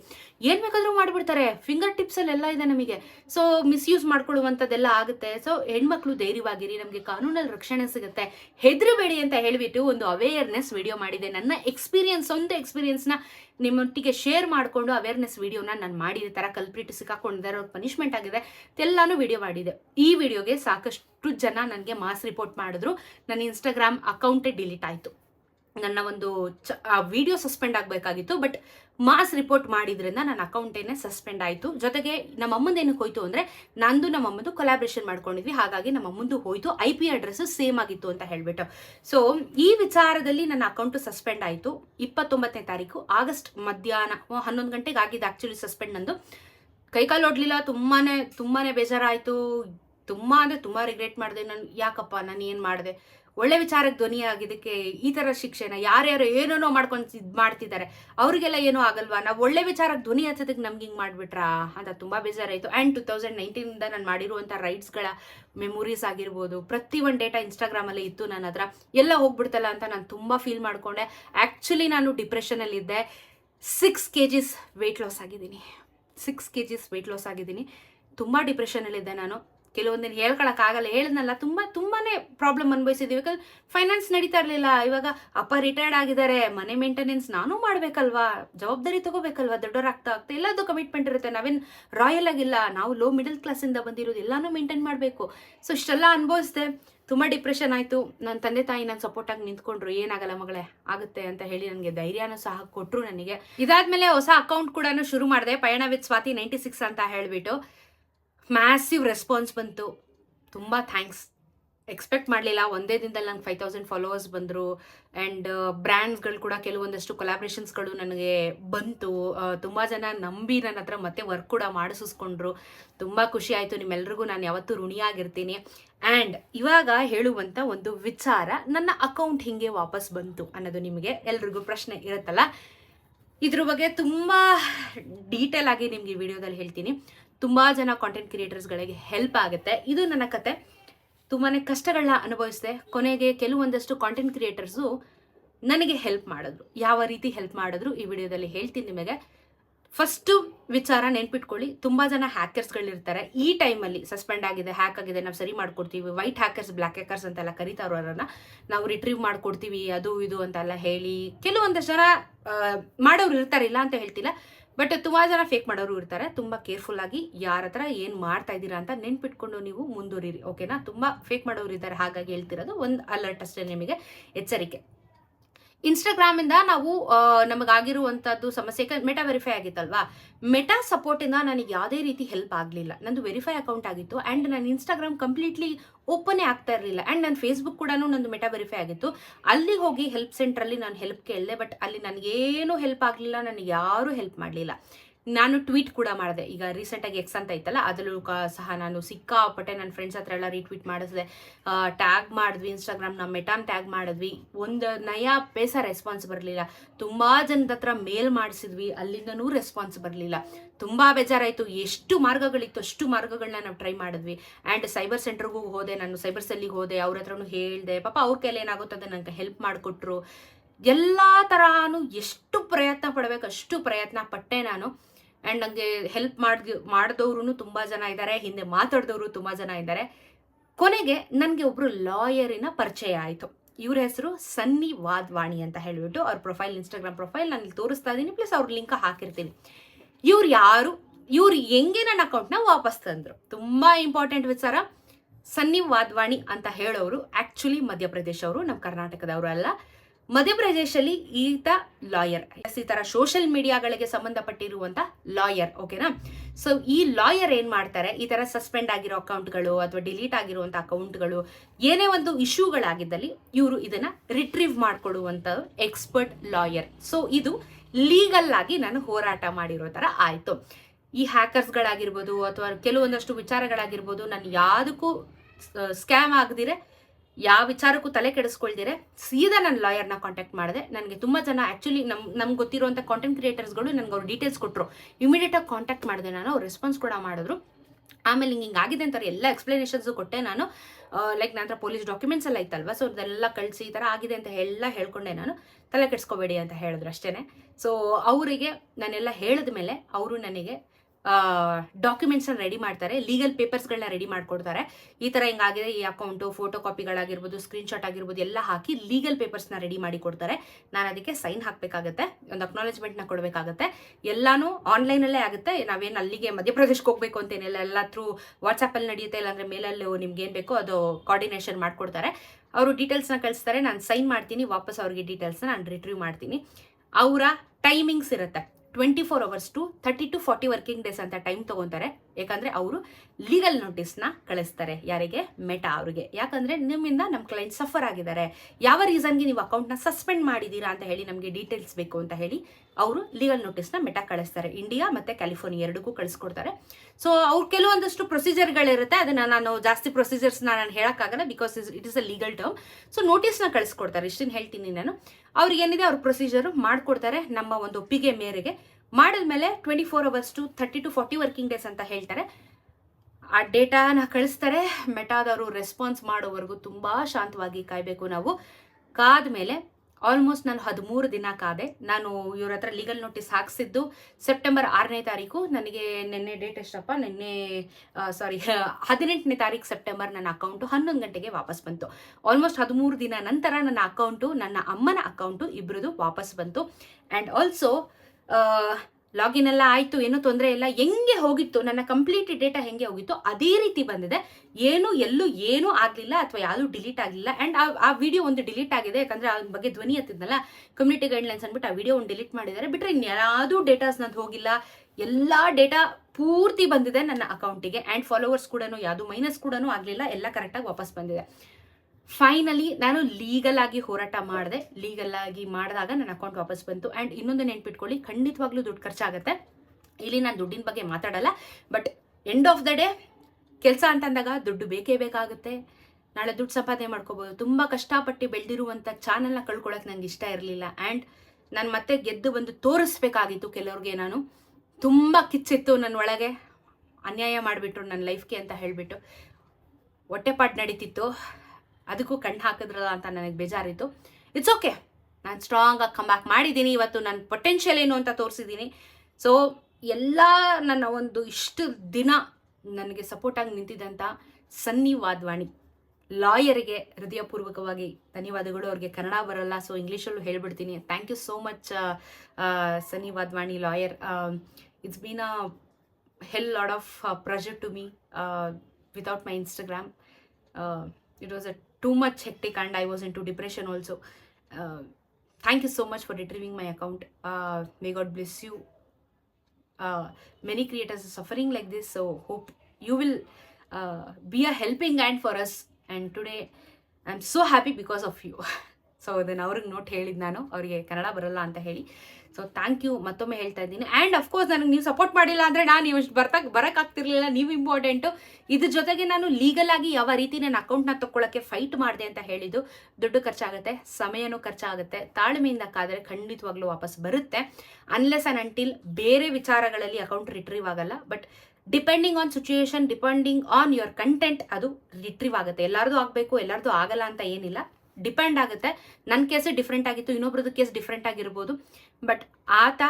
ಏನು ಬೇಕಾದರೂ ಮಾಡಿಬಿಡ್ತಾರೆ. ಫಿಂಗರ್ ಟಿಪ್ಸಲ್ಲೆಲ್ಲ ಇದೆ ನಮಗೆ. ಸೊ ಮಿಸ್ಯೂಸ್ ಮಾಡ್ಕೊಳ್ಳುವಂಥದ್ದೆಲ್ಲ ಆಗುತ್ತೆ. ಸೊ ಹೆಣ್ಮಕ್ಳು ಧೈರ್ಯವಾಗಿರಿ. ನಮಗೆ ಕಾನೂನಲ್ಲಿ ರಕ್ಷಣೆ ಸಿಗುತ್ತೆ. ಹೆದರಬೇಡಿ ಅಂತ ಹೇಳಿಬಿಟ್ಟು ಒಂದು ಅವೇರ್ನೆಸ್ ವಿಡಿಯೋ ಮಾಡಿದೆ. ನನ್ನ ಎಕ್ಸ್ಪೀರಿಯನ್ಸ್ ಸ್ವಂತ ಎಕ್ಸ್ಪೀರಿಯನ್ಸ್ನ ನಿಮ್ಮೊಟ್ಟಿಗೆ ಶೇರ್ ಮಾಡಿಕೊಂಡು ಅವೇರ್ನೆಸ್ ವಿಡಿಯೋನ ನಾನು ಮಾಡಿದ ಥರ ಕಲ್ಪ್ರಿಟ್ ಸಿಕ್ಕಾಕೊಂಡಿದ್ದಾರೆ ಅವ್ರ ಪನಿಷ್ಮೆಂಟ್ ಆಗಿದೆ. ಎಲ್ಲಾನು ವಿಡಿಯೋ ಮಾಡಿದೆ. ಈ ವಿಡಿಯೋಗೆ ಸಾಕಷ್ಟು ಜನ ನನಗೆ ಮಾಸ್ ರಿಪೋರ್ಟ್ ಮಾಡಿದ್ರು. ನನ್ನ ಇನ್ಸ್ಟಾಗ್ರಾಮ್ ಅಕೌಂಟೇ ಡಿಲೀಟ್ ಆಯಿತು. ನನ್ನ ಒಂದು ಚ, ಆ ವಿಡಿಯೋ ಸಸ್ಪೆಂಡ್ ಆಗಬೇಕಾಗಿತ್ತು ಬಟ್ ಮಾಸ್ ರಿಪೋರ್ಟ್ ಮಾಡಿದ್ರಿಂದ ನನ್ನ ಅಕೌಂಟೇನೆ ಸಸ್ಪೆಂಡ್ ಆಯಿತು. ಜೊತೆಗೆ ನಮ್ಮ ಅಮ್ಮಂದು ಏನಕ್ಕೆ ಹೋಯ್ತು ಅಂದರೆ, ನಂದು ನಮ್ಮ ಅಮ್ಮದು ಕೊಲಾಬ್ರೇಷನ್ ಮಾಡ್ಕೊಂಡಿದ್ವಿ. ಹಾಗಾಗಿ ನಮ್ಮ ಅಮ್ಮಂದು ಹೋಯ್ತು. ಐ ಪಿ ಅಡ್ರೆಸ್ ಸೇಮ್ ಆಗಿತ್ತು ಅಂತ ಹೇಳಿಬಿಟ್ಟು. ಸೊ ಈ ವಿಚಾರದಲ್ಲಿ ನನ್ನ ಅಕೌಂಟು ಸಸ್ಪೆಂಡ್ ಆಯಿತು. ಇಪ್ಪತ್ತೊಂಬತ್ತನೇ ತಾರೀಕು, ಆಗಸ್ಟ್ ಮಧ್ಯಾಹ್ನ ಹನ್ನೊಂದು ಗಂಟೆಗೆ ಆಗಿದ್ದು ಆ್ಯಕ್ಚುಲಿ ಸಸ್ಪೆಂಡ್ ನಂದು. ಕೈಕಾಲು ಓಡಲಿಲ್ಲ ತುಂಬಾ ತುಂಬಾ ಬೇಜಾರಾಯಿತು. ತುಂಬ ಅಂದರೆ ತುಂಬ ರಿಗ್ರೆಟ್ ಮಾಡಿದೆ. ನಾನು, ಯಾಕಪ್ಪ ನಾನು ಏನು ಮಾಡಿದೆ? ಒಳ್ಳೆ ವಿಚಾರಕ್ಕೆ ಧ್ವನಿ ಆಗಿದ್ದಕ್ಕೆ ಈ ಥರ ಶಿಕ್ಷೆನ ಯಾರ್ಯಾರು ಏನೇನೋ ಮಾಡ್ಕೊಂಡು ಇದು ಮಾಡ್ತಿದ್ದಾರೆ, ಅವ್ರಿಗೆಲ್ಲ ಏನೂ ಆಗಲ್ವಾ? ನಾವು ಒಳ್ಳೆ ವಿಚಾರಕ್ಕೆ ಧ್ವನಿ ಹಚ್ಚೋದಕ್ಕೆ ನಮ್ಗೆ ಹಿಂಗೆ ಮಾಡಿಬಿಟ್ರಾ? ಅಂತ ತುಂಬ ಬೇಜಾರಾಯಿತು. ಆ್ಯಂಡ್ ಟು ತೌಸಂಡ್ ನೈನ್ಟೀನಿಂದ ನಾನು ಮಾಡಿರುವಂಥ ರೈಟ್ಸ್ಗಳ ಮೆಮೊರೀಸ್ ಆಗಿರ್ಬೋದು, ಪ್ರತಿ ಒಂದು ಡೇಟಾ ಇನ್ಸ್ಟಾಗ್ರಾಮಲ್ಲೇ ಇತ್ತು ನನ್ನ ಹತ್ರ. ಎಲ್ಲ ಹೋಗ್ಬಿಡ್ತಲ್ಲ ಅಂತ ನಾನು ತುಂಬ ಫೀಲ್ ಮಾಡಿಕೊಂಡೆ. ಆ್ಯಕ್ಚುಲಿ ನಾನು ಡಿಪ್ರೆಷನಲ್ಲಿದ್ದೆ six K Gs weight loss ಆಗಿದ್ದೀನಿ. Six K Gs weight loss ಆಗಿದ್ದೀನಿ. ತುಂಬ ಡಿಪ್ರೆಷನಲ್ಲಿದ್ದೆ ನಾನು. ಕೆಲವೊಂದಿನ ಹೇಳ್ಕೊಳಕ್ಕಾಗಲ್ಲ, ಹೇಳಿದ್ನಲ್ಲ, ತುಂಬ, ತುಂಬಾನೇ ಪ್ರಾಬ್ಲಮ್ ಅನುಭವಿಸಿದ್ವಿ. ಯಾಕಂದ್ರೆ ಫೈನಾನ್ಸ್ ನಡೀತಾ ಇರಲಿಲ್ಲ. ಇವಾಗ ಅಪ್ಪ ರಿಟೈರ್ಡ್ ಆಗಿದ್ದಾರೆ, ಮನೆ ಮೇಂಟೆನೆನ್ಸ್ ನಾನು ಮಾಡಬೇಕಲ್ವಾ? ಜವಾಬ್ದಾರಿ ತಗೋಬೇಕಲ್ವಾ? ದೊಡ್ಡವರಾಗ್ತಾ ಆಗ್ತಾ ಎಲ್ಲದೂ ಕಮಿಟ್ಮೆಂಟ್ ಇರುತ್ತೆ. ನಾವೇನು ರಾಯಲ್ ಆಗಿಲ್ಲ, ನಾವು ಲೋ ಮಿಡಲ್ ಕ್ಲಾಸಿಂದ ಬಂದಿರೋದು ಎಲ್ಲಾನು ಮೇಂಟೈನ್ ಮಾಡಬೇಕು. ಸೊ ಇಷ್ಟೆಲ್ಲ ಅನುಭವಿಸಿದೆ. ತುಂಬ ಡಿಪ್ರೆಷನ್ ಆಯಿತು. ನನ್ನ ತಂದೆ ತಾಯಿ ನನ್ನ ಸಪೋರ್ಟಾಗಿ ನಿಂತ್ಕೊಂಡ್ರು. ಏನಾಗಲ್ಲ ಮಗಳೇ, ಆಗುತ್ತೆ ಅಂತ ಹೇಳಿ ನನಗೆ ಧೈರ್ಯನೂ ಸಹ ಕೊಟ್ಟರು ನನಗೆ. ಇದಾದ್ಮೇಲೆ ಹೊಸ ಅಕೌಂಟ್ ಕೂಡ ಶುರು ಮಾಡಿದೆ. ಪಯಣ ವಿತ್ ಸ್ವಾತಿ ನೈಂಟಿ ಸಿಕ್ಸ್ ಅಂತ ಹೇಳಿಬಿಟ್ಟು. ಮ್ಯಾಸಿವ್ ರೆಸ್ಪಾನ್ಸ್ ಬಂತು. ತುಂಬ ಥ್ಯಾಂಕ್ಸ್ ಎಕ್ಸ್ಪೆಕ್ಟ್ ಮಾಡಲಿಲ್ಲ. ಒಂದೇ ದಿನದಲ್ಲಿ ನಂಗೆ ಫೈವ್ ತೌಸಂಡ್ ಫಾಲೋವರ್ಸ್ ಬಂದರು. ಆ್ಯಂಡ್ ಬ್ರ್ಯಾಂಡ್ಸ್ಗಳು ಕೂಡ ಕೆಲವೊಂದಷ್ಟು ಕೊಲಾಬ್ರೇಷನ್ಸ್ಗಳು ನನಗೆ ಬಂತು. ತುಂಬ ಜನ ನಂಬಿ ನನ್ನ ಹತ್ರ ಮತ್ತೆ ವರ್ಕ್ ಕೂಡ ಮಾಡಿಸಿಸ್ಕೊಂಡ್ರು. ತುಂಬ ಖುಷಿ ಆಯಿತು. ನಿಮ್ಮೆಲ್ರಿಗೂ ನಾನು ಯಾವತ್ತೂ ಋಣಿಯಾಗಿರ್ತೀನಿ. ಆ್ಯಂಡ್ ಇವಾಗ ಹೇಳುವಂಥ ಒಂದು ವಿಚಾರ ನನ್ನ ಅಕೌಂಟ್ ಹಿಂಗೆ ವಾಪಸ್ ಬಂತು ಅನ್ನೋದು ನಿಮಗೆ ಎಲ್ರಿಗೂ ಪ್ರಶ್ನೆ ಇರುತ್ತಲ್ಲ? ಇದ್ರ ಬಗ್ಗೆ ತುಂಬ ಡೀಟೇಲ್ ಆಗಿ ನಿಮಗೆ ವಿಡಿಯೋದಲ್ಲಿ ಹೇಳ್ತೀನಿ. ತುಂಬ ಜನ ಕಾಂಟೆಂಟ್ ಕ್ರಿಯೇಟರ್ಸ್ಗಳಿಗೆ ಹೆಲ್ಪ್ ಆಗುತ್ತೆ. ಇದು ನನ್ನ ಕತೆ. ತುಂಬಾ ಕಷ್ಟಗಳನ್ನ ಅನುಭವಿಸಿದೆ. ಕೊನೆಗೆ ಕೆಲವೊಂದಷ್ಟು ಕಾಂಟೆಂಟ್ ಕ್ರಿಯೇಟರ್ಸು ನನಗೆ ಹೆಲ್ಪ್ ಮಾಡಿದ್ರು. ಯಾವ ರೀತಿ ಹೆಲ್ಪ್ ಮಾಡಿದ್ರು ಈ ವಿಡಿಯೋದಲ್ಲಿ ಹೇಳ್ತೀನಿ ನಿಮಗೆ. ಫಸ್ಟು ವಿಚಾರ ನೆನ್ಪಿಟ್ಕೊಳ್ಳಿ. ತುಂಬ ಜನ ಹ್ಯಾಕರ್ಸ್ಗಳಿರ್ತಾರೆ ಈ ಟೈಮಲ್ಲಿ ಸಸ್ಪೆಂಡ್ ಆಗಿದೆ ಹ್ಯಾಕ್ ಆಗಿದೆ, ನಾವು ಸರಿ ಮಾಡ್ಕೊಡ್ತೀವಿ. ವೈಟ್ ಹ್ಯಾಕರ್ಸ್ ಬ್ಲ್ಯಾಕ್ ಹ್ಯಾಕರ್ಸ್ ಅಂತೆಲ್ಲ ಕರೀತಾರೋ ನಾವು ರಿಟ್ರೀವ್ ಮಾಡ್ಕೊಡ್ತೀವಿ, ಅದು ಇದು ಅಂತೆಲ್ಲ ಹೇಳಿ. ಕೆಲವೊಂದಷ್ಟು ಜನ ಮಾಡೋರು ಇರ್ತಾರೆ, ಇಲ್ಲ ಅಂತ ಹೇಳ್ತಿಲ್ಲ. ಬಟ್ ತುಂಬ ಜನ ಫೇಕ್ ಮಾಡೋರು ಇರ್ತಾರೆ. ತುಂಬ ಕೇರ್ಫುಲ್ ಆಗಿ ಯಾರ ಹತ್ರ ಏನು ಮಾಡ್ತಾ ಇದ್ದೀರಾ ಅಂತ ನೆನ್ಪಿಟ್ಕೊಂಡು ನೀವು ಮುಂದುವರಿರಿ. ಓಕೆನಾ ತುಂಬ ಫೇಕ್ ಮಾಡೋರು ಇದ್ದಾರೆ ಹಾಗಾಗಿ ಹೇಳ್ತಿರೋದು ಒಂದು ಅಲರ್ಟ್ ಅಷ್ಟೇ ನಿಮಗೆ ಎಚ್ಚರಿಕೆ. ಇನ್ಸ್ಟಾಗ್ರಾಮಿಂದ ನಾವು ನಮಗಾಗಿರುವಂತದ್ದು ನಮಗಾಗಿರುವಂಥದ್ದು ಸಮಸ್ಯೆ ಮೆಟಾ ವೆರಿಫೈ ಆಗಿತ್ತಲ್ವಾ? ಮೆಟಾ ಸಪೋರ್ಟ್ ಇಂದ ನನಗೆ ಯಾವುದೇ ರೀತಿ ಹೆಲ್ಪ್ ಆಗಲಿಲ್ಲ. ನಂದು ವೆರಿಫೈ ಅಕೌಂಟ್ ಆಗಿತ್ತು ಆ್ಯಂಡ್ ನನ್ನ ಇನ್ಸ್ಟಾಗ್ರಾಮ್ ಕಂಪ್ಲೀಟ್ಲಿ ಓಪನೇ ಆಗ್ತಾ ಇರಲಿಲ್ಲ. ಆ್ಯಂಡ್ ನನ್ನ ಫೇಸ್ಬುಕ್ ಕೂಡ ನಂದು ಮೆಟಾ ವೆರಿಫೈ ಆಗಿತ್ತು. ಅಲ್ಲಿ ಹೋಗಿ ಹೆಲ್ಪ್ ಸೆಂಟ್ರಲ್ಲಿ ನಾನು ಹೆಲ್ಪ್ ಕೇಳಿದೆ ಬಟ್ ಅಲ್ಲಿ ನನಗೇನು ಹೆಲ್ಪ್ ಆಗಲಿಲ್ಲ, ನನಗೆ ಯಾರೂ ಹೆಲ್ಪ್ ಮಾಡಲಿಲ್ಲ. ನಾನು ಟ್ವೀಟ್ ಕೂಡ ಮಾಡಿದೆ. ಈಗ ರೀಸೆಂಟಾಗಿ ಎಕ್ಸ್ ಅಂತ ಇತ್ತಲ್ಲ ಅದರಲ್ಲೂ ಸಹ ನಾನು ಸಿಕ್ಕಾಪಟ್ಟೆ ನನ್ನ ಫ್ರೆಂಡ್ಸ್ ಹತ್ರ ಎಲ್ಲ ರೀಟ್ವೀಟ್ ಮಾಡಿಸಿದೆ. ಟ್ಯಾಗ್ ಮಾಡಿದ್ವಿ ಇನ್ಸ್ಟಾಗ್ರಾಮ್ ನಮ್ಮ ಮೆಟಾಮ್ ಟ್ಯಾಗ್ ಮಾಡಿದ್ವಿ. ಒಂದು ನಯ ಪೇಸ ರೆಸ್ಪಾನ್ಸ್ ಬರಲಿಲ್ಲ. ತುಂಬ ಜನದ ಹತ್ರ ಮೇಲ್ ಮಾಡಿಸಿದ್ವಿ, ಅಲ್ಲಿಂದನೂ ರೆಸ್ಪಾನ್ಸ್ ಬರಲಿಲ್ಲ. ತುಂಬ ಬೇಜಾರಾಯಿತು. ಎಷ್ಟು ಮಾರ್ಗಗಳಿತ್ತು, ಅಷ್ಟು ಮಾರ್ಗಗಳನ್ನ ನಾವು ಟ್ರೈ ಮಾಡಿದ್ವಿ. ಆ್ಯಂಡ್ ಸೈಬರ್ ಸೆಂಟರ್ಗೂ ಹೋದೆ, ನಾನು ಸೈಬರ್ ಸೆಲ್ಲಿಗೆ ಹೋದೆ, ಅವ್ರ ಹತ್ರನೂ ಹೇಳಿದೆ, ಪಾಪ ಅವ್ರ ಕೈಲಿ ಏನಾಗುತ್ತೆ ಅದನ್ನ ನನಗೆ ಹೆಲ್ಪ್ ಮಾಡಿಕೊಟ್ರು. ಎಲ್ಲ ತರಹನು ಎಷ್ಟು ಪ್ರಯತ್ನ ಪಡಬೇಕು, ಅಷ್ಟು ಪ್ರಯತ್ನ ಪಟ್ಟೆ ನಾನು. ಆ್ಯಂಡ್ ನನಗೆ ಹೆಲ್ಪ್ ಮಾಡಿ ಮಾಡಿದವ್ರು ತುಂಬ ಜನ ಇದ್ದಾರೆ ಹಿಂದೆ ಮಾತಾಡಿದವರು ತುಂಬ ಜನ ಇದ್ದಾರೆ ಕೊನೆಗೆ ನನಗೆ ಒಬ್ಬರು ಲಾಯರಿನ ಪರಿಚಯ ಆಯಿತು. ಇವ್ರ ಹೆಸರು ಸನ್ನಿ ವಾದ್ವಾಣಿ ಅಂತ ಹೇಳಿಬಿಟ್ಟು ಅವ್ರ ಪ್ರೊಫೈಲ್ ಇನ್ಸ್ಟಾಗ್ರಾಮ್ ಪ್ರೊಫೈಲ್ ನಾನು ಇಲ್ಲಿ ತೋರಿಸ್ತಾ ಇದ್ದೀನಿ ಪ್ಲಸ್ ಅವ್ರ ಲಿಂಕ್ ಹಾಕಿರ್ತೀನಿ. ಇವ್ರು ಯಾರು, ಇವ್ರು ಹೆಂಗೆ ನನ್ನ ಅಕೌಂಟ್ನ ವಾಪಸ್ ತಂದರು? ತುಂಬ ಇಂಪಾರ್ಟೆಂಟ್ ವಿಚಾರ. ಸನ್ನಿ ವಾದ್ವಾಣಿ ಅಂತ ಹೇಳೋರು ಆ್ಯಕ್ಚುಲಿ ಮಧ್ಯಪ್ರದೇಶ ಅವರು ನಮ್ಮ ಕರ್ನಾಟಕದವರು ಅಲ್ಲ. ಮಧ್ಯಪ್ರದೇಶಲ್ಲಿ ಈತ ಲಾಯರ್. ಈ ತರ ಸೋಷಿಯಲ್ ಮೀಡಿಯಾಗಳಿಗೆ ಸಂಬಂಧಪಟ್ಟಿರುವಂತ ಲಾಯರ್ ಓಕೆನಾ ಸೊ ಈ ಲಾಯರ್ ಏನ್ ಮಾಡ್ತಾರೆ? ಈ ತರ ಸಸ್ಪೆಂಡ್ ಆಗಿರೋ ಅಕೌಂಟ್ಗಳು ಅಥವಾ ಡಿಲೀಟ್ ಆಗಿರುವಂತ ಅಕೌಂಟ್ಗಳು ಏನೇ ಒಂದು ಇಶ್ಯೂಗಳಾಗಿದ್ದಲ್ಲಿ ಇವರು ಇದನ್ನ ರಿಟ್ರೀವ್ ಮಾಡ್ಕೊಡುವಂತ ಎಕ್ಸ್ಪರ್ಟ್ ಲಾಯರ್. ಸೊ ಇದು ಲೀಗಲ್ ಆಗಿ ನಾನು ಹೋರಾಟ ಮಾಡಿರೋ ತರ ಆಯ್ತು. ಈ ಹ್ಯಾಕರ್ಸ್ಗಳಾಗಿರ್ಬೋದು ಅಥವಾ ಕೆಲವೊಂದಷ್ಟು ವಿಚಾರಗಳಾಗಿರ್ಬೋದು, ನಾನು ಯಾವುದಕ್ಕೂ ಸ್ಕ್ಯಾಮ್ ಆಗದಿರೆ ಯಾವ ವಿಚಾರಕ್ಕೂ ತಲೆ ಕೆಡಿಸ್ಕೊಳ್ದಿರೆ, ಸೀದಾ ನಾನು ಲಾಯರ್ನ ಕಾಂಟ್ಯಾಕ್ಟ್ ಮಾಡಿದೆ. ನನಗೆ ತುಂಬ ಜನ ಆ್ಯಕ್ಚುಲಿ ನಮ್, ನಮ್ಗೆ ಗೊತ್ತಿರುವಂಥ ಕಾಂಟೆಂಟ್ ಕ್ರಿಯೇಟರ್ಸ್ಗಳು ನನಗೆ ಅವ್ರು ಡೀಟೇಲ್ಸ್ ಕೊಟ್ಟರು ಇಮಿಡಿಯೇಟಾಗಿ ಕಾಂಟ್ಯಾಕ್ಟ್ ಮಾಡಿದೆ ನಾನು, ಅವ್ರು ರೆಸ್ಪಾನ್ಸ್ ಕೂಡ ಮಾಡಿದ್ರು. ಆಮೇಲೆ ಹಿಂಗೆ ಆಗಿದೆ ಅಂತಾರೆ, ಎಲ್ಲ ಎಕ್ಸ್ಪ್ಲನೇಷನ್ಸು ಕೊಟ್ಟೆ ನಾನು. ಲೈಕ್ ನಂತರ ಪೊಲೀಸ್ ಡಾಕ್ಯುಮೆಂಟ್ಸ್ ಎಲ್ಲ ಇತ್ತಲ್ವ ಸೊ ಅದೆಲ್ಲ ಕಳಿಸಿ ಈ ಥರ ಆಗಿದೆ ಅಂತ ಎಲ್ಲ ಹೇಳ್ಕೊಂಡೆ ನಾನು. ತಲೆ ಕೆಡಿಸ್ಕೋಬೇಡಿ ಅಂತ ಹೇಳಿದ್ರು ಅಷ್ಟೇ ಸೊ ಅವರಿಗೆ ನಾನೆಲ್ಲ ಹೇಳಿದ ಮೇಲೆ ಅವರು ನನಗೆ ಡಾಕ್ಯುಮೆಂಟ್ಸ್ನ ರೆಡಿ ಮಾಡ್ತಾರೆ ಲೀಗಲ್ ಪೇಪರ್ಸ್ಗಳನ್ನ ರೆಡಿ ಮಾಡಿಕೊಡ್ತಾರೆ. ಈ ಥರ ಹಿಂಗಾಗಿದೆ ಈ ಅಕೌಂಟು ಫೋಟೋ ಕಾಪಿಗಳಾಗಿರ್ಬೋದು ಸ್ಕ್ರೀನ್ಶಾಟ್ ಆಗಿರ್ಬೋದು, ಎಲ್ಲ ಹಾಕಿ ಲೀಗಲ್ ಪೇಪರ್ಸ್ನ ರೆಡಿ ಮಾಡಿ ಕೊಡ್ತಾರೆ. ನಾನು ಅದಕ್ಕೆ ಸೈನ್ ಹಾಕಬೇಕಾಗತ್ತೆ, ಒಂದು ಅಕ್ನಾಲೇಜ್ಮೆಂಟ್ನ ಕೊಡಬೇಕಾಗತ್ತೆ. ಎಲ್ಲಾನು ಆನ್ಲೈನಲ್ಲೇ ಆಗುತ್ತೆ. ನಾವೇನು ಅಲ್ಲಿಗೆ ಮಧ್ಯಪ್ರದೇಶಕ್ಕೆ ಹೋಗ್ಬೇಕು ಅಂತೇನಿಲ್ಲ. ಎಲ್ಲ ಥ್ರೂ ವಾಟ್ಸಪ್ಪಲ್ಲಿ ನಡೆಯುತ್ತೆ, ಇಲ್ಲಾಂದರೆ ಮೇಲಲ್ಲಿ ನಿಮ್ಗೆ ಏನು ಬೇಕೋ ಅದು ಕೋಆರ್ಡಿನೇಷನ್ ಮಾಡಿಕೊಡ್ತಾರೆ. ಅವರು ಡೀಟೇಲ್ಸ್ನ ಕಳಿಸ್ತಾರೆ. ನಾನು ಸೈನ್ ಮಾಡ್ತೀನಿ, ವಾಪಸ್ ಅವ್ರಿಗೆ ಡೀಟೇಲ್ಸ್ನ ನಾನು ರಿಟ್ರೀವ್ ಮಾಡ್ತೀನಿ. ಅವರ ಟೈಮಿಂಗ್ಸ್ ಇರುತ್ತೆ. Twenty four hours to thirty to forty working days ಅಂತ ಟೈಮ್ ತಗೊಂತಾರೆ. ಯಾಕಂದ್ರೆ ಅವರು ಲೀಗಲ್ ನೋಟಿಸ್ನ ಕಳಿಸ್ತಾರೆ ಯಾರಿಗೆ? ಮೆಟಾ ಅವರಿಗೆ. ಯಾಕಂದ್ರೆ ನಿಮ್ಮಿಂದ ನಮ್ಮ ಕ್ಲೈಂಟ್ ಸಫರ್ ಆಗಿದ್ದಾರೆ. ಯಾವ ರೀಸನ್ಗೆ ನೀವು ಅಕೌಂಟ್ನ ಸಸ್ಪೆಂಡ್ ಮಾಡಿದ್ದೀರಾ ಅಂತ ಹೇಳಿ ನಮಗೆ ಡೀಟೇಲ್ಸ್ ಬೇಕು ಅಂತ ಹೇಳಿ ಅವರು ಲೀಗಲ್ ನೋಟಿಸ್ನ ಮೆಟಾ ಕಳಿಸ್ತಾರೆ. ಇಂಡಿಯಾ ಮತ್ತೆ ಕ್ಯಾಲಿಫೋರ್ನಿಯಾ ಎರಡಕ್ಕೂ ಕಳಿಸ್ಕೊಡ್ತಾರೆ. ಸೊ ಅವ್ರು ಕೆಲವೊಂದಷ್ಟು ಪ್ರೊಸೀಜರ್ಗಳಿರುತ್ತೆ ಅದನ್ನ ನಾನು ಜಾಸ್ತಿ ಪ್ರೊಸೀಜರ್ಸ್ನ ನಾನು ಹೇಳೋಕ್ಕಾಗಲ್ಲ because it is a legal term so ನೋಟಿಸ್ನ ಕಳಿಸ್ಕೊಡ್ತಾರೆ. ಇಷ್ಟನ್ನು ಹೇಳ್ತೀನಿ ನಾನು. ಅವ್ರಿಗೆ ಏನಿದೆ ಅವ್ರ ಪ್ರೊಸೀಜರು ಮಾಡಿಕೊಡ್ತಾರೆ ನಮ್ಮ ಒಂದು ಒಪ್ಪಿಗೆ ಮೇರೆಗೆ. ಮಾಡಿದ್ಮೇಲೆ twenty four hours to thirty to forty working days ಅಂತ ಹೇಳ್ತಾರೆ. ಆ ಡೇಟಾನ ಕಳಿಸ್ತಾರೆ. ಮೆಟಾದವರು ರೆಸ್ಪಾನ್ಸ್ ಮಾಡೋವರೆಗೂ ತುಂಬ ಶಾಂತವಾಗಿ ಕಾಯಬೇಕು ನಾವು. ಕಾದ ಮೇಲೆ ಆಲ್ಮೋಸ್ಟ್ ನಾನು ಹದಿಮೂರು ದಿನ ಕಾದೆ. ನಾನು ಇವ್ರ ಹತ್ರ ಲೀಗಲ್ ನೋಟಿಸ್ ಹಾಕ್ಸಿದ್ದು ಸೆಪ್ಟೆಂಬರ್ ಆರನೇ ತಾರೀಕು. ನನಗೆ ನಿನ್ನೆ ಡೇಟ್ ಎಷ್ಟಪ್ಪ? ನಿನ್ನೆ ಸಾರಿ (laughs) ಹದಿನೆಂಟನೇ ತಾರೀಕು ಸೆಪ್ಟೆಂಬರ್ ನನ್ನ ಅಕೌಂಟು ಹನ್ನೊಂದು ಗಂಟೆಗೆ ವಾಪಸ್ ಬಂತು. ಆಲ್ಮೋಸ್ಟ್ ಹದಿಮೂರು ದಿನ ನಂತರ ನನ್ನ ಅಕೌಂಟು ನನ್ನ ಅಮ್ಮನ ಅಕೌಂಟು ಇಬ್ಬರದು ವಾಪಸ್ ಬಂತು. ಆ್ಯಂಡ್ ಆಲ್ಸೋ ಲಾಗಿನ್ ಎಲ್ಲ ಆಯಿತು, ಏನೂ ತೊಂದರೆ ಇಲ್ಲ. ಹೆಂಗೆ ಹೋಗಿತ್ತು? ನನ್ನ ಕಂಪ್ಲೀಟ್ ಡೇಟಾ ಹೆಂಗೆ ಹೋಗಿತ್ತು? ಅದೇ ರೀತಿ ಬಂದಿದೆ. ಏನು, ಎಲ್ಲೂ ಏನೂ ಆಗಲಿಲ್ಲ ಅಥವಾ ಯಾವುದು ಡಿಲೀಟ್ ಆಗಲಿಲ್ಲ. ಆ್ಯಂಡ್ ಆ ವಿಡಿಯೋ ಒಂದು ಡಿಲೀಟ್ ಆಗಿದೆ. ಯಾಕಂದರೆ ಅದ್ರ ಬಗ್ಗೆ ಧ್ವನಿ ಎತ್ತಿದ್ನಲ್ಲ ಕಮ್ಯುನಿಟಿ ಗೈಡ್ಲೈನ್ಸ್ ಅಂದ್ಬಿಟ್ಟು ಆ ವಿಡಿಯೋ ಒಂದು ಡಿಲೀಟ್ ಮಾಡಿದ್ದಾರೆ. ಬಿಟ್ಟರೆ ಇನ್ಯಾವುದೂ ಡೇಟಾಸ್ ನಂದು ಹೋಗಿಲ್ಲ. ಎಲ್ಲ ಡೇಟಾ ಪೂರ್ತಿ ಬಂದಿದೆ ನನ್ನ ಅಕೌಂಟಿಗೆ ಆ್ಯಂಡ್ ಫಾಲೋವರ್ಸ್ ಕೂಡ ಯಾವುದು ಮೈನಸ್ ಕೂಡ ಆಗಲಿಲ್ಲ. ಎಲ್ಲ ಕರೆಕ್ಟಾಗಿ ವಾಪಸ್ ಬಂದಿದೆ. ಫೈನಲಿ ನಾನು ಲೀಗಲ್ ಆಗಿ ಹೋರಾಟ ಮಾಡಿದೆ. ಲೀಗಲ್ ಆಗಿ ಮಾಡಿದಾಗ ನನ್ನ ಅಕೌಂಟ್ ವಾಪಸ್ ಬಂತು. ಆ್ಯಂಡ್ ಇನ್ನೊಂದು ನೆನ್ಪಿಟ್ಕೊಳ್ಳಿ, ಖಂಡಿತವಾಗ್ಲೂ ದುಡ್ಡು ಖರ್ಚಾಗುತ್ತೆ. ಇಲ್ಲಿ ನಾನು ದುಡ್ಡಿನ ಬಗ್ಗೆ ಮಾತಾಡಲ್ಲ. But end of the day ಕೆಲಸ ಅಂತಂದಾಗ ದುಡ್ಡು ಬೇಕೇ ಬೇಕಾಗುತ್ತೆ. ನಾಳೆ ದುಡ್ಡು ಸಂಪಾದನೆ ಮಾಡ್ಕೋಬೋದು. ತುಂಬ ಕಷ್ಟಪಟ್ಟು ಬೆಳೆದಿರುವಂಥ ಚಾನಲ್ನ ಕಳ್ಕೊಳ್ಳೋಕೆ ನಂಗೆ ಇಷ್ಟ ಇರಲಿಲ್ಲ. ಆ್ಯಂಡ್ ನಾನು ಮತ್ತೆ ಗೆದ್ದು ಬಂದು ತೋರಿಸ್ಬೇಕಾಗಿತ್ತು ಕೆಲವ್ರಿಗೆ ನಾನು. ತುಂಬ ಕಿಚ್ಚಿತ್ತು ನನ್ನ ಒಳಗೆ. ಅನ್ಯಾಯ ಮಾಡಿಬಿಟ್ರು ನನ್ನ ಲೈಫ್ಗೆ ಅಂತ ಹೇಳಿಬಿಟ್ಟು. ಹೊಟ್ಟೆಪಾಟ್ ನಡೀತಿತ್ತು. ಅದಕ್ಕೂ ಕಣ್ಣು ಹಾಕಿದ್ರಲ್ಲ ಅಂತ ನನಗೆ ಬೇಜಾರಿತ್ತು. ಇಟ್ಸ್ ಓಕೆ ನಾನು ಸ್ಟ್ರಾಂಗಾಗಿ ಕಮ್ ಬ್ಯಾಕ್ ಮಾಡಿದ್ದೀನಿ ಇವತ್ತು ನನ್ನ ಪೊಟೆನ್ಷಿಯಲ್ ಏನು ಅಂತ ತೋರಿಸಿದ್ದೀನಿ ಸೊ ಎಲ್ಲ ನನ್ನ ಒಂದು ಇಷ್ಟು ದಿನ ನನಗೆ ಸಪೋರ್ಟಾಗಿ ನಿಂತಿದ್ದಂಥ ಸನ್ನಿ ವಾದ್ವಾಣಿ ಲಾಯರಿಗೆ ಹೃದಯಪೂರ್ವಕವಾಗಿ ಧನ್ಯವಾದಗಳು. ಅವ್ರಿಗೆ ಕನ್ನಡ ಬರಲ್ಲ ಸೊ ಇಂಗ್ಲೀಷಲ್ಲೂ ಹೇಳ್ಬಿಡ್ತೀನಿ. Thank you so much Sunny Wadhwani lawyer it's been a hell lot of pressure to me without my Instagram it was a too much hectic and i was into depression also. Uh, thank you so much for retrieving my account. Uh, may god bless you. Uh, many creators are suffering like this so hope you will uh, be a helping hand for us. And today i'm so happy because of you (laughs) so ಅದನ್ನು ಅವ್ರಿಗೆ note ಹೇಳಿದ್ದು ನಾನು. ಅವರಿಗೆ ಕನ್ನಡ ಬರಲ್ಲ ಅಂತ ಹೇಳಿ. So thank you ಮತ್ತೊಮ್ಮೆ ಹೇಳ್ತಾ ಇದ್ದೀನಿ. ಆ್ಯಂಡ್ ಅಫ್ಕೋರ್ಸ್ ನನಗೆ ನೀವು ಸಪೋರ್ಟ್ ಮಾಡಿಲ್ಲ ಅಂದರೆ ನಾನು ಇವಷ್ಟು ಬರ್ತಾ ಬರೋಕ್ಕಾಗ್ತಿರ್ಲಿಲ್ಲ ನೀವು ಇಂಪಾರ್ಟೆಂಟು ಇದ್ರ ಜೊತೆಗೆ ನಾನು ಲೀಗಲ್ ಆಗಿ ಯಾವ ರೀತಿ ನನ್ನ ಅಕೌಂಟ್ನ ತಗೊಳ್ಳೋಕ್ಕೆ ಫೈಟ್ ಮಾಡಿದೆ ಅಂತ ಹೇಳಿದ್ದು ದುಡ್ಡು ಖರ್ಚಾಗುತ್ತೆ, ಸಮಯನೂ ಖರ್ಚಾಗುತ್ತೆ, ತಾಳ್ಮೆಯಿಂದ ಕಾದರೆ ಖಂಡಿತವಾಗ್ಲೂ ವಾಪಸ್ ಬರುತ್ತೆ. ಅನ್ಲೆಸ್ ಆ್ಯಂಡ್ ಅಂಟಿಲ್ ಬೇರೆ ವಿಚಾರಗಳಲ್ಲಿ ಅಕೌಂಟ್ ರಿಟ್ರೀವ್ ಆಗಲ್ಲ. But depending on situation depending on your content ಅದು ರಿಟ್ರೀವ್ ಆಗುತ್ತೆ. ಎಲ್ಲರದು ಆಗಬೇಕು, ಎಲ್ಲರದು ಆಗಲ್ಲ ಅಂತ ಏನಿಲ್ಲ. ಡಿಪೆಂಡ್ ಆಗುತ್ತೆ. ನನ್ನ ಕೇಸ್ ಡಿಫ್ರೆಂಟ್ ಆಗಿತ್ತು, ಇನ್ನೊಬ್ರದ್ದು ಕೇಸ್ ಡಿಫ್ರೆಂಟ್ ಆಗಿರ್ಬೋದು. ಬಟ್ ಆತ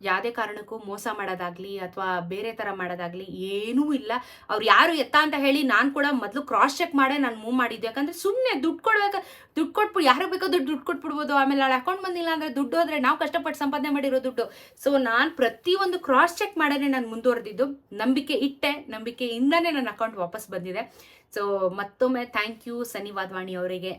ಯಾವುದೇ ಕಾರಣಕ್ಕೂ ಮೋಸ ಮಾಡೋದಾಗ್ಲಿ ಅಥವಾ ಬೇರೆ ಥರ ಮಾಡೋದಾಗ್ಲಿ ಏನೂ ಇಲ್ಲ. ಅವ್ರು ಯಾರು ಎತ್ತ ಅಂತ ಹೇಳಿ ನಾನು ಕೂಡ ಮೊದಲು ಕ್ರಾಸ್ ಚೆಕ್ ಮಾಡೇ ನಾನು ಮೂವ್ ಮಾಡಿದ್ದೆ. ಯಾಕಂದರೆ ಸುಮ್ಮನೆ ದುಡ್ಡು ಕೊಡ್ಬೇಕು, ದುಡ್ಡು ಕೊಟ್ಬಿಟ್ಟು ಯಾರು ಬೇಕೋ ದುಡ್ಡು ದುಡ್ಡು ಕೊಟ್ಬಿಡ್ಬೋದು. ಆಮೇಲೆ ಅವಳು ಅಕೌಂಟ್ ಬಂದಿಲ್ಲ ಅಂದರೆ ದುಡ್ಡು ಹೋದರೆ ನಾವು ಕಷ್ಟಪಟ್ಟು ಸಂಪಾದನೆ ಮಾಡಿರೋ ದುಡ್ಡು. ಸೊ ನಾನು ಪ್ರತಿಯೊಂದು ಕ್ರಾಸ್ ಚೆಕ್ ಮಾಡೇ ನಾನು ಮುಂದುವರೆದಿದ್ದು. ನಂಬಿಕೆ ಇಟ್ಟೆ, ನಂಬಿಕೆಯಿಂದನೇ ನನ್ನ ಅಕೌಂಟ್ ವಾಪಸ್ ಬಂದಿದೆ. ಸೊ ಮತ್ತೊಮ್ಮೆ ಥ್ಯಾಂಕ್ ಯು ಸನಿ ವಾದವಾಣಿ ಅವರಿಗೆ.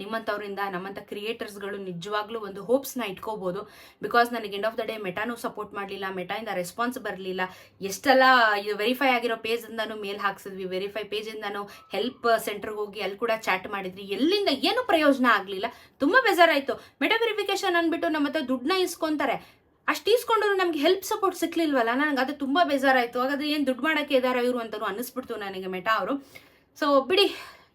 ನಿಮ್ಮಂಥವರಿಂದ ನಿಮ್ಮಂಥವ್ರಿಂದ ನಮ್ಮಂಥ ಕ್ರಿಯೇಟರ್ಸ್ಗಳು ನಿಜವಾಗ್ಲೂ ಒಂದು ಹೋಪ್ಸ್ನ ಇಟ್ಕೋಬೋದು. ಬಿಕಾಸ್ ನನಗೆ ಎಂಡ್ ಆಫ್ ದ ಡೇ ಮೆಟಾನು ಸಪೋರ್ಟ್ ಮಾಡಲಿಲ್ಲ ಮೆಟಾಯಿಂದ ರೆಸ್ಪಾನ್ಸ್ ಬರಲಿಲ್ಲ. ಎಷ್ಟೆಲ್ಲ ಇದು ವೆರಿಫೈ ಆಗಿರೋ ಪೇಜಿಂದನೂ ಮೇಲ್ ಹಾಕ್ಸಿದ್ವಿ. ವೆರಿಫೈ ಪೇಜಿಂದನೂ ಹೆಲ್ಪ್ ಸೆಂಟ್ರಿಗೆ ಹೋಗಿ ಅಲ್ಲಿ ಕೂಡ ಚಾಟ್ ಮಾಡಿದ್ವಿ. ಎಲ್ಲಿಂದ ಏನು ಪ್ರಯೋಜನ ಆಗಲಿಲ್ಲ. ತುಂಬ ಬೇಜಾರಾಯಿತು. ಮೆಟಾ ವೆರಿಫಿಕೇಶನ್ ಅಂದ್ಬಿಟ್ಟು ನಮ್ಮ ಹತ್ರ ದುಡ್ಡನ್ನ ಇಸ್ಕೊಂತಾರೆ. ಅಷ್ಟು ಇಸ್ಕೊಂಡ್ರು ನಮ್ಗೆ ಹೆಲ್ಪ್ ಸಪೋರ್ಟ್ ಸಿಕ್ಲಿಲ್ವಲ್ಲ? ನನಗೆ ಅದು ತುಂಬ ಬೇಜಾರಾಯಿತು. ಹಾಗಾದ್ರೆ ಏನು ದುಡ್ಡು ಮಾಡೋಕ್ಕೆ ಇದ್ದಾರೆ ಇವರು ಅಂತಲೂ ಅನ್ನಿಸ್ಬಿಡ್ತು ನನಗೆ ಮೆಟಾ ಅವರು. ಸೊ ಬಿಡಿ,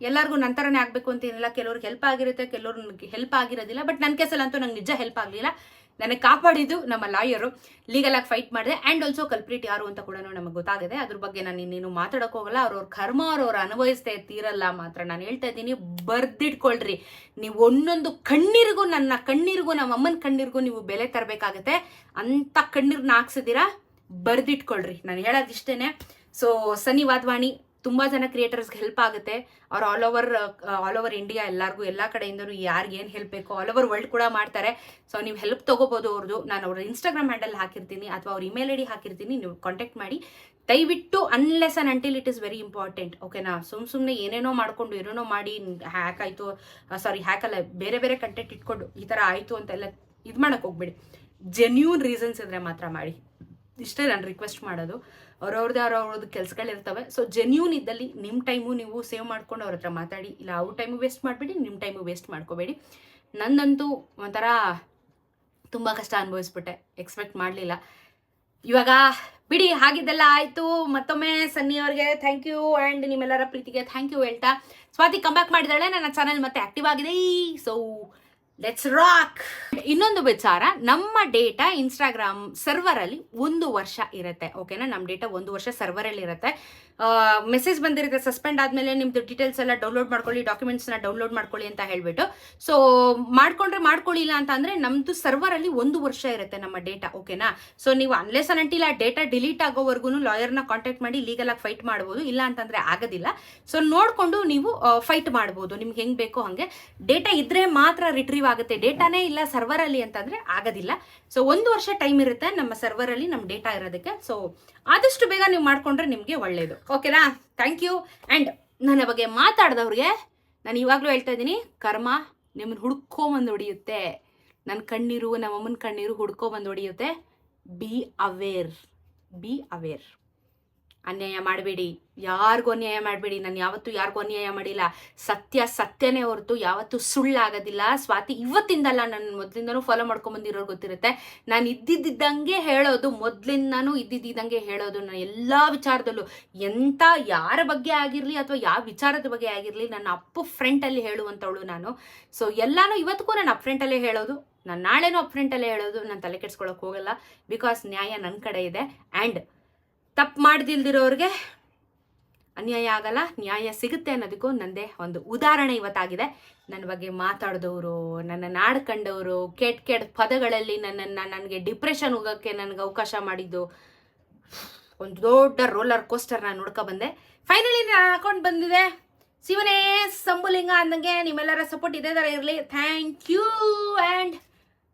ಎಲ್ಲರಿಗೂ ನಂತರನೇ ಆಗಬೇಕು ಅಂತ ಏನಿಲ್ಲ. ಕೆಲವ್ರಿಗೆ ಹೆಲ್ಪ್ ಆಗಿರುತ್ತೆ, ಕೆಲವ್ರಿಗೆ ಹೆಲ್ಪ್ ಆಗಿರೋದಿಲ್ಲ. ಬಟ್ ನನ್ನ ಕೇಸಲ್ಲಂತೂ ನಂಗೆ ನಿಜ ಹೆಲ್ಪ್ ಆಗಲಿಲ್ಲ. ನನಗೆ ಕಾಪಾಡಿದ್ದು ನಮ್ಮ ಲಾಯರು. ಲೀಗಲಾಗಿ ಫೈಟ್ ಮಾಡಿದೆ ಆ್ಯಂಡ್ ಆಲ್ಸೋ ಕಲ್ಪ್ರೀಟ್ ಯಾರು ಅಂತ ಕೂಡ ನಮಗೆ ಗೊತ್ತಾಗಿದೆ ಅದ್ರ ಬಗ್ಗೆ ನಾನು ಇನ್ನೇನು ಮಾತಾಡೋಕೆ ಹೋಗಲ್ಲ. ಅವ್ರವ್ರ ಕರ್ಮ ಅವ್ರವ್ರು ಅನುಭವಿಸ್ತೇ ತೀರಲ್ಲ ಮಾತ್ರ. ನಾನು ಹೇಳ್ತಾ ಇದ್ದೀನಿ ಬರ್ದಿಟ್ಕೊಳ್ರಿ. ನೀವು ಒಂದೊಂದು ಕಣ್ಣೀರಿಗೂ ನನ್ನ ಕಣ್ಣೀರಿಗೂ ನಮ್ಮ ಅಮ್ಮನ ಕಣ್ಣೀರಿಗೂ ನೀವು ಬೆಲೆ ತರಬೇಕಾಗತ್ತೆ. ಅಂಥ ಕಣ್ಣೀರನ್ನ ಹಾಕ್ಸಿದ್ದೀರಾ? ಬರ್ದಿಟ್ಕೊಳ್ರಿ. ನಾನು ಹೇಳೋದಿಷ್ಟೇನೆ. ಸೊ ಸನಿ ವಾದ್ವಾಣಿ ತುಂಬ ಜನ ಕ್ರಿಯೇಟರ್ಸ್ಗೆ ಹೆಲ್ಪ್ ಆಗುತ್ತೆ. ಅವ್ರು all over all over India ಎಲ್ಲರಿಗೂ, ಎಲ್ಲ ಕಡೆಯಿಂದನೂ ಯಾರಿಗೇನು ಹೆಲ್ಪ್ ಬೇಕೋ ಆಲ್ ಓವರ್ ವರ್ಲ್ಡ್ ಕೂಡ ಮಾಡ್ತಾರೆ. ಸೊ ನೀವು ಹೆಲ್ಪ್ ತೊಗೋಬೋದು ಅವ್ರದ್ದು ನಾನು ಅವ್ರ ಇನ್ಸ್ಟಾಗ್ರಾಮ್ ಹ್ಯಾಂಡಲ್ ಹಾಕಿರ್ತೀನಿ ಅಥವಾ ಅವ್ರ ಇಮೇಲ್ ಐ ಡಿ ಹಾಕಿರ್ತೀನಿ, ನೀವು ಕಾಂಟ್ಯಾಕ್ಟ್ ಮಾಡಿ. ದಯವಿಟ್ಟು unless and until it is very important ಓಕೆನಾ ಸುಮ್ ಸುಮ್ಮನೆ ಏನೇನೋ ಮಾಡಿಕೊಂಡು, ಏನೇನೋ ಮಾಡಿ ಹ್ಯಾಕ್ ಆಯಿತು ಸಾರಿ ಹ್ಯಾಕ್ ಅಲ್ಲ, ಬೇರೆ ಬೇರೆ ಕಂಟೆಂಟ್ ಇಟ್ಕೊಂಡು ಈ ಥರ ಆಯಿತು ಅಂತೆಲ್ಲ ಇದು ಮಾಡೋಕ್ಕೆ ಹೋಗ್ಬೇಡಿ. ಜೆನ್ಯೂನ್ ರೀಸನ್ಸ್ ಇದ್ರೆ ಮಾತ್ರ ಮಾಡಿ. ಇಷ್ಟೇ ನಾನು ರಿಕ್ವೆಸ್ಟ್ ಮಾಡೋದು. ಅವ್ರವ್ರದ್ದೇ ಅವ್ರವ್ರದ್ದು ಕೆಲಸಗಳಿರ್ತವೆ. ಸೊ ಜೆನ್ಯೂನ್ ಇದ್ದಲ್ಲಿ ನಿಮ್ಮ ಟೈಮು ನೀವು ಸೇವ್ ಮಾಡ್ಕೊಂಡು ಅವ್ರ ಹತ್ರ ಮಾತಾಡಿ. ಇಲ್ಲ, ಅವ್ರ ಟೈಮು ವೇಸ್ಟ್ ಮಾಡಿಬಿಡಿ ನಿಮ್ಮ ಟೈಮು ವೇಸ್ಟ್ ಮಾಡ್ಕೋಬೇಡಿ. ನನ್ನಂತೂ ಒಂಥರ ತುಂಬ ಕಷ್ಟ ಅನುಭವಿಸ್ಬಿಟ್ಟೆ. ಎಕ್ಸ್ಪೆಕ್ಟ್ ಮಾಡಲಿಲ್ಲ. ಇವಾಗ ಬಿಡಿ, ಹಾಗಿದ್ದೆಲ್ಲ ಆಯಿತು. ಮತ್ತೊಮ್ಮೆ ಸನ್ನಿ ಅವ್ರಿಗೆ ಥ್ಯಾಂಕ್ ಯು ಆ್ಯಂಡ್ ನಿಮ್ಮೆಲ್ಲರ ಪ್ರೀತಿಗೆ ಥ್ಯಾಂಕ್ ಯು ಹೇಳ್ತಾ. ಸ್ವಾತಿ ಕಂಬ್ಯಾಕ್ ಮಾಡಿದಾಳೆ ನನ್ನ ಚಾನಲ್ ಮತ್ತೆ ಆ್ಯಕ್ಟಿವ್ ಆಗಿದೆ. ಸೊ ಲೆಟ್ಸ್ ರಾಕ್ ಇನ್ನೊಂದು ವಿಚಾರ, ನಮ್ಮ ಡೇಟಾ ಇನ್ಸ್ಟಾಗ್ರಾಮ್ ಸರ್ವರ್ ಅಲ್ಲಿ ಒಂದು ವರ್ಷ ಇರುತ್ತೆ ಓಕೆನಾ ನಮ್ಮ ಡೇಟಾ ಒಂದು ವರ್ಷ ಸರ್ವರ್ ಅಲ್ಲಿ ಇರುತ್ತೆ. ಮೆಸೇಜ್ ಬಂದಿರುತ್ತೆ ಸಸ್ಪೆಂಡ್ ಆದಮೇಲೆ ನಿಮ್ಮದು ಡೀಟೇಲ್ಸ್ ಎಲ್ಲ ಡೌನ್ಲೋಡ್ ಮಾಡ್ಕೊಳ್ಳಿ ಡಾಕ್ಯುಮೆಂಟ್ಸ್ನ ಡೌನ್ಲೋಡ್ ಮಾಡ್ಕೊಳ್ಳಿ ಅಂತ ಹೇಳ್ಬಿಟ್ಟು. ಸೊ ಮಾಡ್ಕೊಂಡ್ರೆ ಮಾಡ್ಕೊಳ್ಳಿಲ್ಲ ಅಂತ ಅಂದರೆ ನಮ್ಮದು ಸರ್ವರಲ್ಲಿ ಒಂದು ವರ್ಷ ಇರುತ್ತೆ ನಮ್ಮ ಡೇಟಾ ಓಕೆನಾ ಸೊ ನೀವು ಅನ್ಲೆಸ್ ಅಂಟಿಲ್ಲ ಡೇಟಾ ಡಿಲೀಟ್ ಆಗೋವರೆಗೂ ಲಾಯರ್ನ ಕಾಂಟ್ಯಾಕ್ಟ್ ಮಾಡಿ ಲೀಗಲ್ ಆಗಿ ಫೈಟ್ ಮಾಡ್ಬೋದು, ಇಲ್ಲ ಅಂತಂದರೆ ಆಗೋದಿಲ್ಲ. ಸೊ ನೋಡಿಕೊಂಡು ನೀವು ಫೈಟ್ ಮಾಡ್ಬೋದು, ನಿಮ್ಗೆ ಹೆಂಗೆ ಬೇಕೋ ಹಾಗೆ. ಡೇಟಾ ಇದ್ರೆ ಮಾತ್ರ ರಿಟ್ರೀವ್ ಆಗುತ್ತೆ ಡೇಟಾನೇ ಇಲ್ಲ ಸರ್ವರಲ್ಲಿ ಅಂತಂದರೆ ಆಗೋದಿಲ್ಲ. ಸೊ ಒಂದು ವರ್ಷ ಟೈಮ್ ಇರುತ್ತೆ ನಮ್ಮ ಸರ್ವರಲ್ಲಿ ನಮ್ಮ ಡೇಟಾ ಇರೋದಕ್ಕೆ. ಸೊ ಆದಷ್ಟು ಬೇಗ ನೀವು ಮಾಡ್ಕೊಂಡ್ರೆ ನಿಮಗೆ ಒಳ್ಳೆಯದು ಓಕೆನಾ? ಥ್ಯಾಂಕ್ ಯು ಆ್ಯಂಡ್ ನನ್ನ ಬಗ್ಗೆ ಮಾತಾಡಿದವ್ರಿಗೆ ನಾನು ಇವಾಗಲೂ ಹೇಳ್ತಾ ಇದ್ದೀನಿ, ಕರ್ಮ ನಿಮ್ಮನ್ನು ಹುಡ್ಕೊಂಬಂದು ಹೊಡಿಯುತ್ತೆ. ನನ್ನ ಕಣ್ಣೀರು, ನಮ್ಮಮ್ಮನ ಕಣ್ಣೀರು ಹುಡ್ಕೊಂಬಂದು ಹೊಡಿಯುತ್ತೆ. ಬಿ ಅವೇರ್ ಬಿ ಅವೇರ್ ಅನ್ಯಾಯ ಮಾಡಬೇಡಿ. ಯಾರಿಗೂ ಅನ್ಯಾಯ ಮಾಡಬೇಡಿ. ನಾನು ಯಾವತ್ತೂ ಯಾರಿಗೂ ಅನ್ಯಾಯ ಮಾಡಿಲ್ಲ. ಸತ್ಯ ಸತ್ಯನೇ ಹೊರತು ಯಾವತ್ತೂ ಸುಳ್ಳಾಗೋದಿಲ್ಲ. ಸ್ವಾತಿ ಇವತ್ತಿಂದಲ್ಲ ನಾನು ಮೊದಲಿಂದನೂ ಫಾಲೋ ಮಾಡ್ಕೊಂಬಂದಿರೋರು ಗೊತ್ತಿರುತ್ತೆ. ನಾನು ಇದ್ದಿದ್ದಂಗೆ ಹೇಳೋದು, ಮೊದಲಿಂದನೂ ಇದ್ದಿದ್ದಂಗೆ ಹೇಳೋದು ನಾನು ಎಲ್ಲ ವಿಚಾರದಲ್ಲೂ. ಎಂಥ ಯಾರ ಬಗ್ಗೆ ಆಗಿರಲಿ ಅಥವಾ ಯಾವ ವಿಚಾರದ ಬಗ್ಗೆ ಆಗಿರಲಿ ನನ್ನ ಅಪ್ಪು ಫ್ರೆಂಟಲ್ಲಿ ಹೇಳುವಂಥವಳು ನಾನು. ಸೊ ಎಲ್ಲನೂ ಇವತ್ತಿಗೂ ನಾನು ಅಪ್ ಫ್ರೆಂಟಲ್ಲೇ ಹೇಳೋದು. ನಾನು ನಾಳೆನೂ ಅಪ್ ಫ್ರೆಂಟಲ್ಲೇ ಹೇಳೋದು. ನಾನು ತಲೆ ಕೆಡ್ಸ್ಕೊಳಕ್ಕೆ ಹೋಗಲ್ಲ. ಬಿಕಾಸ್ ನ್ಯಾಯ ನನ್ನ ಕಡೆ ಇದೆ. ಆ್ಯಂಡ್ ತಪ್ಪು ಮಾಡ್ದಿಲ್ದಿರೋರಿಗೆ ಅನ್ಯಾಯ ಆಗಲ್ಲ, ನ್ಯಾಯ ಸಿಗುತ್ತೆ ಅನ್ನೋದಕ್ಕೂ ನಂದೇ ಒಂದು ಉದಾಹರಣೆ ಇವತ್ತಾಗಿದೆ. ನನ್ನ ಬಗ್ಗೆ ಮಾತಾಡಿದವರು, ನನ್ನ ನಾಡು ಕಂಡವರು, ಕೆಟ್ಟ ಕೆಟ್ಟ ಪದಗಳಲ್ಲಿ ನನ್ನನ್ನು ನನಗೆ ಡಿಪ್ರೆಷನ್ ಹೋಗೋಕ್ಕೆ ನನಗೆ ಅವಕಾಶ ಮಾಡಿದ್ದು. ಒಂದು ದೊಡ್ಡ ರೋಲರ್ ಕೋಸ್ಟರ್ ನಾನು ನೋಡ್ಕೊ ಬಂದೆ. ಫೈನಲಿ ನಾನು ಹಾಕೊಂಡು ಬಂದಿದೆ. ಶಿವನೇ, ಸಂಬುಲಿಂಗ ಅಂದಂಗೆ ನಿಮ್ಮೆಲ್ಲರ ಸಪೋರ್ಟ್ ಇದೇ ಥರ ಇರಲಿ. ಥ್ಯಾಂಕ್ ಯು ಆ್ಯಂಡ್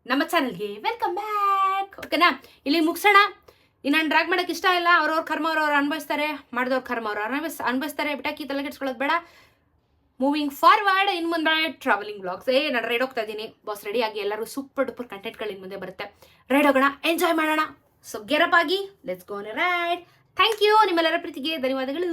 ನಮ್ಮ ಚಾನಲ್ಗೆ ವೆಲ್ಕಮ್ ಬ್ಯಾಕ್ ಓಕೆನಾ ಇಲ್ಲಿ ಮುಗಿಸೋಣ. ನಾನು ಡ್ರಾಗ್ ಮಾಡೋಕೆ ಇಷ್ಟ ಇಲ್ಲ, ಅವ್ರವ್ರ ಕರ್ಮ ಅವ್ರವ್ರು ಅನುಭವಿಸ್ತಾರೆ, ಮಾಡಿದವ್ರ ಕರ್ಮ ಅವ್ರು ಅನುಭವಿಸ್, ಅನುಭವಿಸ್ತಾರೆ, ಬಿಟ್ಟಾಕಿ ತಲೆ ಕೆಡ್ಸ್ಕೊಳ್ಳೋದು ಬೇಡ. ಮೂವಿಂಗ್ ಫಾರ್ವರ್ಡ್ ಇನ್ ಮುಂದೆ ಟ್ರಾವೆಲಿಂಗ್ ಬ್ಲಾಗ್ಸ್ ಏ, ನಾನು ರೈಡ್ ಹೋಗ್ತಾ ಇದ್ದೀನಿ ಬಾಸ್ ರೆಡಿಯಾಗಿ ಎಲ್ಲರೂ ಸೂಪರ್ ಡೂಪರ್ ಕಂಟೆಂಟ್ಗಳು ಇನ್ ಮುಂದೆ ಬರುತ್ತೆ. ರೈಡ್ ಹೋಗೋಣ ಎಂಜಾಯ್ ಮಾಡೋಣ. ಸೊ ಗೆರಪ್ ಆಗಿ let's go on ride thank you ನಿಮ್ಮೆಲ್ಲರ ಪ್ರೀತಿಗೆ ಧನ್ಯವಾದಗಳು.